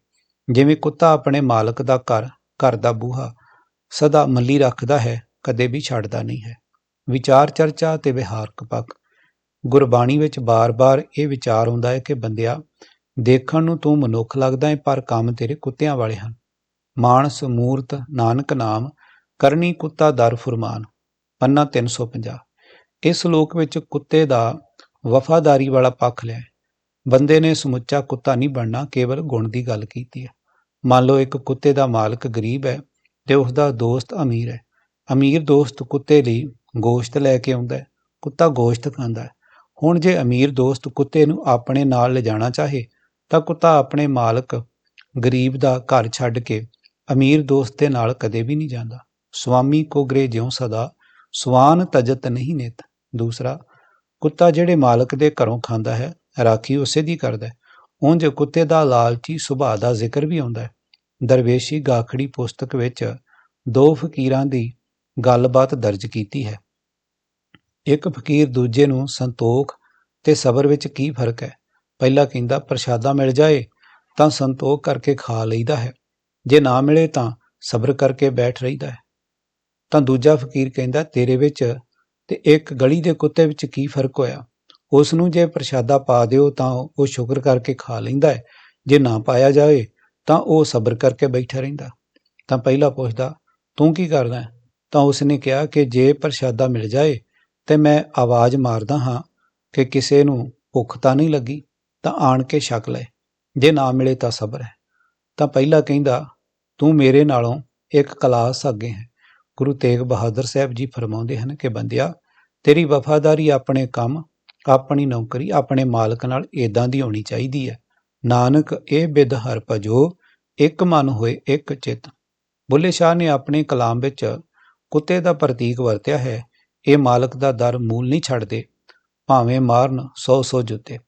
ਜਿਵੇਂ ਕੁੱਤਾ ਆਪਣੇ ਮਾਲਕ ਦਾ ਘਰ ਘਰ ਦਾ ਬੂਹਾ ਸਦਾ ਮੱਲੀ ਰੱਖਦਾ ਹੈ, ਕਦੇ ਵੀ ਛੱਡਦਾ ਨਹੀਂ ਹੈ। ਵਿਚਾਰ ਚਰਚਾ ਤੇ ਵਿਹਾਰਕ ਪੱਖ। ਗੁਰਬਾਣੀ ਵਿੱਚ ਬਾਰ-ਬਾਰ ਇਹ ਵਿਚਾਰ ਆਉਂਦਾ ਹੈ ਕਿ ਬੰਦਿਆ ਦੇਖਣ ਨੂੰ ਤੂੰ ਮਨੁੱਖ ਲੱਗਦਾ ਹੈ ਪਰ ਕੰਮ ਤੇਰੇ ਕੁੱਤਿਆਂ ਵਾਲੇ ਹਨ। ਮਾਨਸ, ਮੂਰਤ, ਨਾਨਕ ਨਾਮ, ਕਰਨੀ ਕੁੱਤਾ ਦਰ ਫੁਰਮਾਨ, ਪੰਨਾ 350 ਇਸ ਲੋਕ ਵਿੱਚ ਕੁੱਤੇ ਦਾ ਵਫਾਦਾਰੀ ਵਾਲਾ ਪੱਖ ਲਿਆ ਬੰਦੇ ਨੇ ਸਮੁੱਚਾ ਕੁੱਤਾ ਨਹੀਂ ਬਣਨਾ, ਕੇਵਲ ਗੁਣ ਦੀ ਗੱਲ ਕੀਤੀ ਹੈ ਮੰਨ ਲਓ ਇੱਕ ਕੁੱਤੇ ਦਾ ਮਾਲਕ ਗਰੀਬ ਹੈ ਤੇ ਉਸ ਦਾ ਦੋਸਤ ਅਮੀਰ ਹੈ ਅਮੀਰ ਦੋਸਤ ਕੁੱਤੇ ਲਈ ਗੋਸ਼ਤ ਲੈ ਕੇ ਆਉਂਦਾ ਹੈ ਕੁੱਤਾ ਗੋਸ਼ਤ ਖਾਂਦਾ ਹੈ ਹੁਣ ਜੇ ਅਮੀਰ ਦੋਸਤ ਕੁੱਤੇ ਨੂੰ ਆਪਣੇ ਨਾਲ ਲਿਜਾਣਾ ਚਾਹੇ ਤਾਂ ਕੁੱਤਾ ਆਪਣੇ ਮਾਲਕ ਗਰੀਬ ਦਾ ਘਰ ਛੱਡ ਕੇ ਅਮੀਰ ਦੋਸਤ ਦੇ ਨਾਲ ਕਦੇ ਵੀ ਨਹੀਂ ਜਾਂਦਾ। ਸੁਆਮੀ ਕੋ ਗ੍ਰੇ ਜਿਉ ਸਦਾ, ਸਵਾਨ ਤਜਤ ਨਹੀਂ ਨਿਤ। ਦੂਸਰਾ, ਕੁੱਤਾ ਜਿਹੜੇ ਮਾਲਕ ਦੇ ਘਰੋਂ ਖਾਂਦਾ ਹੈ, ਰਾਖੀ ਉਸੇ ਦੀ ਕਰਦਾ ਹੈ। ਉਂਝ ਕੁੱਤੇ ਦਾ ਲਾਲਚੀ ਸੁਭਾਅ ਦਾ ਜ਼ਿਕਰ ਵੀ ਆਉਂਦਾ ਹੈ। ਦਰਵੇਸ਼ੀ ਗਾਖੜੀ ਪੁਸਤਕ ਵਿੱਚ ਦੋ ਫਕੀਰਾਂ ਦੀ ਗੱਲਬਾਤ ਦਰਜ ਕੀਤੀ ਹੈ। ਇੱਕ ਫਕੀਰ ਦੂਜੇ ਨੂੰ ਸੰਤੋਖ ਤੇ ਸਬਰ ਵਿੱਚ ਕੀ ਫ਼ਰਕ ਹੈ? ਪਹਿਲਾ ਕਹਿੰਦਾ ਪ੍ਰਸ਼ਾਦਾ ਮਿਲ ਜਾਏ, ਤਾਂ ਸੰਤੋਖ ਕਰਕੇ ਖਾ ਲਈਦਾ ਹੈ। ਜੇ ਨਾ ਮਿਲੇ ਤਾਂ ਸਬਰ ਕਰਕੇ ਬੈਠ ਰਹੀਦਾ ਹੈ। ਤਾਂ ਦੂਜਾ ਫਕੀਰ ਕਹਿੰਦਾ, ਤੇਰੇ ਵਿੱਚ ਤੇ ਇੱਕ ਗਲੀ ਦੇ ਕੁੱਤੇ ਵਿੱਚ ਕੀ ਫ਼ਰਕ ਹੋਇਆ? ਉਸ ਨੂੰ ਜੇ ਪ੍ਰਸ਼ਾਦਾ ਪਾ ਦਿਓ ਤਾਂ ਉਹ ਸ਼ੁਕਰ ਕਰਕੇ ਖਾ ਲੈਂਦਾ ਹੈ। ਜੇ ਨਾ ਪਾਇਆ ਜਾਵੇ ਤਾਂ ਉਹ ਸਬਰ ਕਰਕੇ ਬੈਠਾ ਰਹਿੰਦਾ ਤਾਂ ਪਹਿਲਾ ਪੁੱਛਦਾ, ਤੂੰ ਕੀ ਕਰਦਾ ਤਾਂ ਉਸਨੇ ਕਿਹਾ ਕਿ ਜੇ ਪ੍ਰਸ਼ਾਦਾ ਮਿਲ ਜਾਏ ਤੇ ਮੈਂ ਆਵਾਜ਼ ਮਾਰਦਾ ਹਾਂ ਕਿ ਕਿਸੇ ਨੂੰ ਭੁੱਖ ਤਾਂ ਨਹੀਂ ਲੱਗੀ। ਤਾਂ ਆਣ ਕੇ ਛਕ ਲੈ। ਜੇ ਨਾ ਮਿਲੇ ਤਾਂ ਸਬਰ ਹੈ। ਤਾਂ ਪਹਿਲਾ ਕਹਿੰਦਾ, ਤੂੰ ਮੇਰੇ ਨਾਲੋਂ ਇੱਕ ਕਲਾਸ ਅੱਗੇ ਹੈ। ਗੁਰੂ ਤੇਗ ਬਹਾਦਰ ਸਾਹਿਬ ਜੀ ਫਰਮਾਉਂਦੇ ਹਨ ਕਿ ਬੰਦਿਆ, ਤੇਰੀ ਵਫਾਦਾਰੀ ਆਪਣੇ ਕੰਮ, ਆਪਣੀ ਨੌਕਰੀ, ਆਪਣੇ ਮਾਲਕ ਨਾਲ ਏਦਾਂ ਦੀ ਹੋਣੀ ਚਾਹੀਦੀ ਹੈ। ਨਾਨਕ, ਇਹ ਬਿਦ ਹਰ ਭਜੋ, ਇੱਕ ਮਨ ਹੋਏ ਇੱਕ ਚਿੱਤ। ਬੁੱਲੇ ਸ਼ਾਹ ਨੇ ਆਪਣੇ ਕਲਾਮ ਵਿੱਚ ਕੁੱਤੇ ਦਾ ਪ੍ਰਤੀਕ ਵਰਤਿਆ ਹੈ, ਇਹ ਮਾਲਕ ਦਾ ਦਰ ਮੂਲ ਨਹੀਂ ਛੱਡਦੇ, ਭਾਵੇਂ ਮਾਰਨ ਸੌ ਸੌ ਜੁੱਤੇ।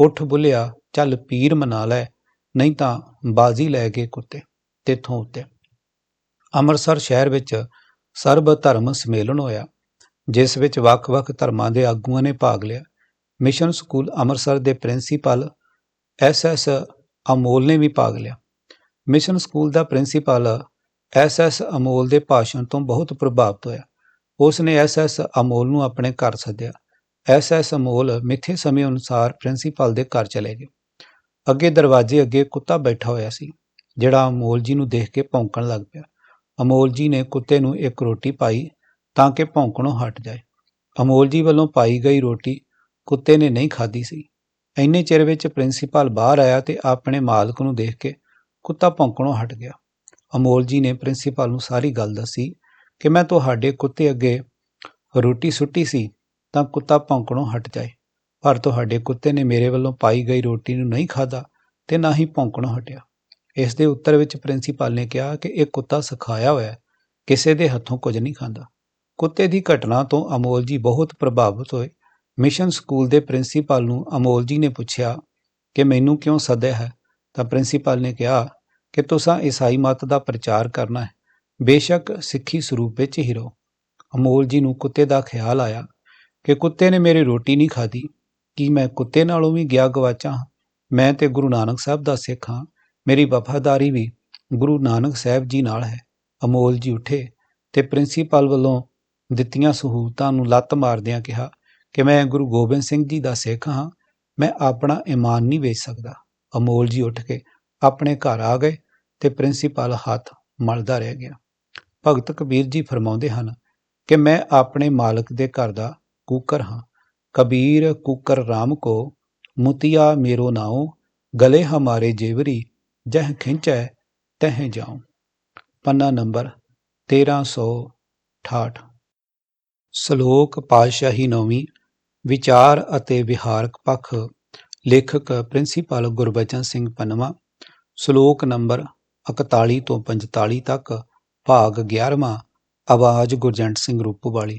ਉੱਠ ਬੁੱਲਿਆ, ਚੱਲ ਪੀਰ ਮਨਾ ਲੈ, ਨਹੀਂ ਤਾਂ ਬਾਜ਼ੀ ਲੈ ਕੇ ਕੁੱਤੇ, ਤੇਥੋਂ ਉੱਤੇ। ਅੰਮ੍ਰਿਤਸਰ ਸ਼ਹਿਰ ਵਿੱਚ ਸਰਬ ਧਰਮ ਸਮੇਲਨ ਹੋਇਆ, ਜਿਸ ਵਿੱਚ ਵੱਖ-ਵੱਖ ਧਰਮਾਂ ਦੇ ਆਗੂਆਂ ਨੇ ਭਾਗ ਲਿਆ। ਮਿਸ਼ਨ ਸਕੂਲ ਅੰਮ੍ਰਿਤਸਰ ਦੇ ਪ੍ਰਿੰਸੀਪਲ ਐਸ ਐਸ ਅਮੋਲ ਨੇ ਵੀ ਭਾਗ ਲਿਆ। ਮਿਸ਼ਨ ਸਕੂਲ ਦਾ ਪ੍ਰਿੰਸੀਪਲ ਐਸ ਐਸ ਅਮੋਲ ਦੇ ਭਾਸ਼ਣ ਤੋਂ ਬਹੁਤ ਪ੍ਰਭਾਵਿਤ ਹੋਇਆ। ਉਸ ਨੇ ਐਸ ਐਸ ਅਮੋਲ ਨੂੰ ਆਪਣੇ ਘਰ ਸੱਦਿਆ। ਐਸ ਐਸ ਅਮੋਲ ਮਿੱਥੇ ਸਮੇਂ ਅਨੁਸਾਰ ਪ੍ਰਿੰਸੀਪਲ ਦੇ ਘਰ ਚਲੇ ਗਏ। ਅੱਗੇ ਦਰਵਾਜ਼ੇ ਅੱਗੇ ਕੁੱਤਾ ਬੈਠਾ ਹੋਇਆ ਸੀ, ਜਿਹੜਾ ਅਮੋਲ ਜੀ ਨੂੰ ਦੇਖ ਕੇ ਭੌਂਕਣ ਲੱਗ ਪਿਆ। ਅਮੋਲ ਜੀ ਨੇ ਕੁੱਤੇ ਨੂੰ ਇੱਕ ਰੋਟੀ ਪਾਈ ਤਾਂ ਕਿ ਭੌਂਕਣੋਂ ਹਟ ਜਾਏ। ਅਮੋਲ ਜੀ ਵੱਲੋਂ ਪਾਈ ਗਈ ਰੋਟੀ ਕੁੱਤੇ ਨੇ ਨਹੀਂ ਖਾਧੀ ਸੀ। ਇੰਨੇ ਚਿਰ ਵਿੱਚ ਪ੍ਰਿੰਸੀਪਲ ਬਾਹਰ ਆਇਆ ਤੇ ਆਪਣੇ ਮਾਲਕ ਨੂੰ ਦੇਖ ਕੇ ਕੁੱਤਾ ਭੌਂਕਣੋਂ ਹਟ ਗਿਆ। ਅਮੋਲ ਜੀ ਨੇ ਪ੍ਰਿੰਸੀਪਲ ਨੂੰ ਸਾਰੀ ਗੱਲ ਦੱਸੀ ਕਿ ਮੈਂ ਤੁਹਾਡੇ ਕੁੱਤੇ ਅੱਗੇ ਰੋਟੀ ਸੁੱਟੀ ਸੀ ਤਾਂ ਕੁੱਤਾ ਭੌਂਕਣੋਂ ਹਟ ਜਾਏ। ਪਰ ਤੁਹਾਡੇ ਕੁੱਤੇ ਨੇ ਮੇਰੇ ਵੱਲੋਂ ਪਾਈ ਗਈ ਰੋਟੀ ਨੂੰ ਨਹੀਂ ਖਾਧਾ ਤੇ ਨਾ ਹੀ ਭੌਂਕਣੋਂ ਹਟਿਆ। ਇਸ ਦੇ ਉੱਤਰ ਵਿੱਚ ਪ੍ਰਿੰਸੀਪਲ ਨੇ ਕਿਹਾ ਕਿ ਇਹ ਕੁੱਤਾ ਸਿਖਾਇਆ ਹੋਇਆ ਕਿਸੇ ਦੇ ਹੱਥੋਂ ਕੁਝ ਨਹੀਂ ਖਾਂਦਾ। ਕੁੱਤੇ ਦੀ ਘਟਨਾ ਤੋਂ ਅਮੋਲ ਜੀ ਬਹੁਤ ਪ੍ਰਭਾਵਿਤ ਹੋਏ। ਮਿਸ਼ਨ ਸਕੂਲ ਦੇ ਪ੍ਰਿੰਸੀਪਲ ਨੂੰ ਅਮੋਲ ਜੀ ਨੇ ਪੁੱਛਿਆ ਕਿ ਮੈਨੂੰ ਕਿਉਂ ਸੱਦਿਆ ਹੈ? ਤਾਂ ਪ੍ਰਿੰਸੀਪਲ ਨੇ ਕਿਹਾ ਕਿ ਤੁਸੀਂ ਈਸਾਈ ਮਤ ਦਾ ਪ੍ਰਚਾਰ ਕਰਨਾ ਹੈ। ਬੇਸ਼ੱਕ ਸਿੱਖੀ ਸਰੂਪ ਵਿੱਚ ਹੀ ਰਹੋ। ਅਮੋਲ ਜੀ ਨੂੰ ਕੁੱਤੇ ਦਾ ਖਿਆਲ ਆਇਆ ਕਿ ਕੁੱਤੇ ਨੇ ਮੇਰੀ ਰੋਟੀ ਨਹੀਂ ਖਾਧੀ, ਕੀ ਮੈਂ ਕੁੱਤੇ ਨਾਲੋਂ ਵੀ ਗਿਆ ਗਵਾਚਾ? ਹਾਂ ਮੈਂ ਤੇ ਗੁਰੂ ਨਾਨਕ ਸਾਹਿਬ ਦਾ ਸਿੱਖ ਹਾਂ। ਮੇਰੀ ਵਫਾਦਾਰੀ ਵੀ ਗੁਰੂ ਨਾਨਕ ਸਾਹਿਬ ਜੀ ਨਾਲ ਹੈ। ਅਮੋਲ ਜੀ ਉੱਠੇ ਤੇ ਪ੍ਰਿੰਸੀਪਲ ਵੱਲੋਂ ਦਿੱਤੀਆਂ ਸਹੂਲਤਾਂ ਨੂੰ ਲੱਤ ਮਾਰਦਿਆਂ ਕਿਹਾ ਕਿ ਮੈਂ ਗੁਰੂ ਗੋਬਿੰਦ ਸਿੰਘ ਜੀ ਦਾ ਸਿੱਖ ਹਾਂ। ਮੈਂ ਆਪਣਾ ਈਮਾਨ ਨਹੀਂ ਵੇਚ ਸਕਦਾ। ਅਮੋਲ ਜੀ ਉੱਠ ਕੇ ਆਪਣੇ ਘਰ ਆ ਗਏ ਤੇ ਪ੍ਰਿੰਸੀਪਲ ਹੱਥ ਮਲਦਾ ਰਹਿ ਗਿਆ। ਭਗਤ ਕਬੀਰ ਜੀ ਫਰਮਾਉਂਦੇ ਹਨ ਕਿ ਮੈਂ ਆਪਣੇ ਮਾਲਕ ਦੇ ਘਰ ਦਾ ਕੂਕਰ ਹਾਂ ਕਬੀਰ ਕੂਕਰ RAM ਕੋ ਮੁਤਿਆ ਮੇਰੋ ਨਾਉ ਗਲੇ ਹਮਾਰੇ ਜੇਵਰੀ ਜਹ ਖਿੰਚੈ ਤਹ ਜਾਉ ਪੰਨਾ ਨੰਬਰ 1368 ਸ਼ਲੋਕ ਪਾਤਸ਼ਾਹੀ ਨੌਵੀਂ ਵਿਚਾਰ ਅਤੇ ਵਿਹਾਰਕ ਪੱਖ ਲੇਖਕ ਪ੍ਰਿੰਸੀਪਲ ਗੁਰਬਚਨ ਸਿੰਘ ਪਨਵਾ ਸ਼ਲੋਕ ਨੰਬਰ 41 ਤੋਂ 45 ਤੱਕ ਭਾਗ 11ਵਾਂ ਆਵਾਜ਼ ਗੁਰਜੰਟ ਸਿੰਘ ਰੂਪੋ ਵਾਲੀ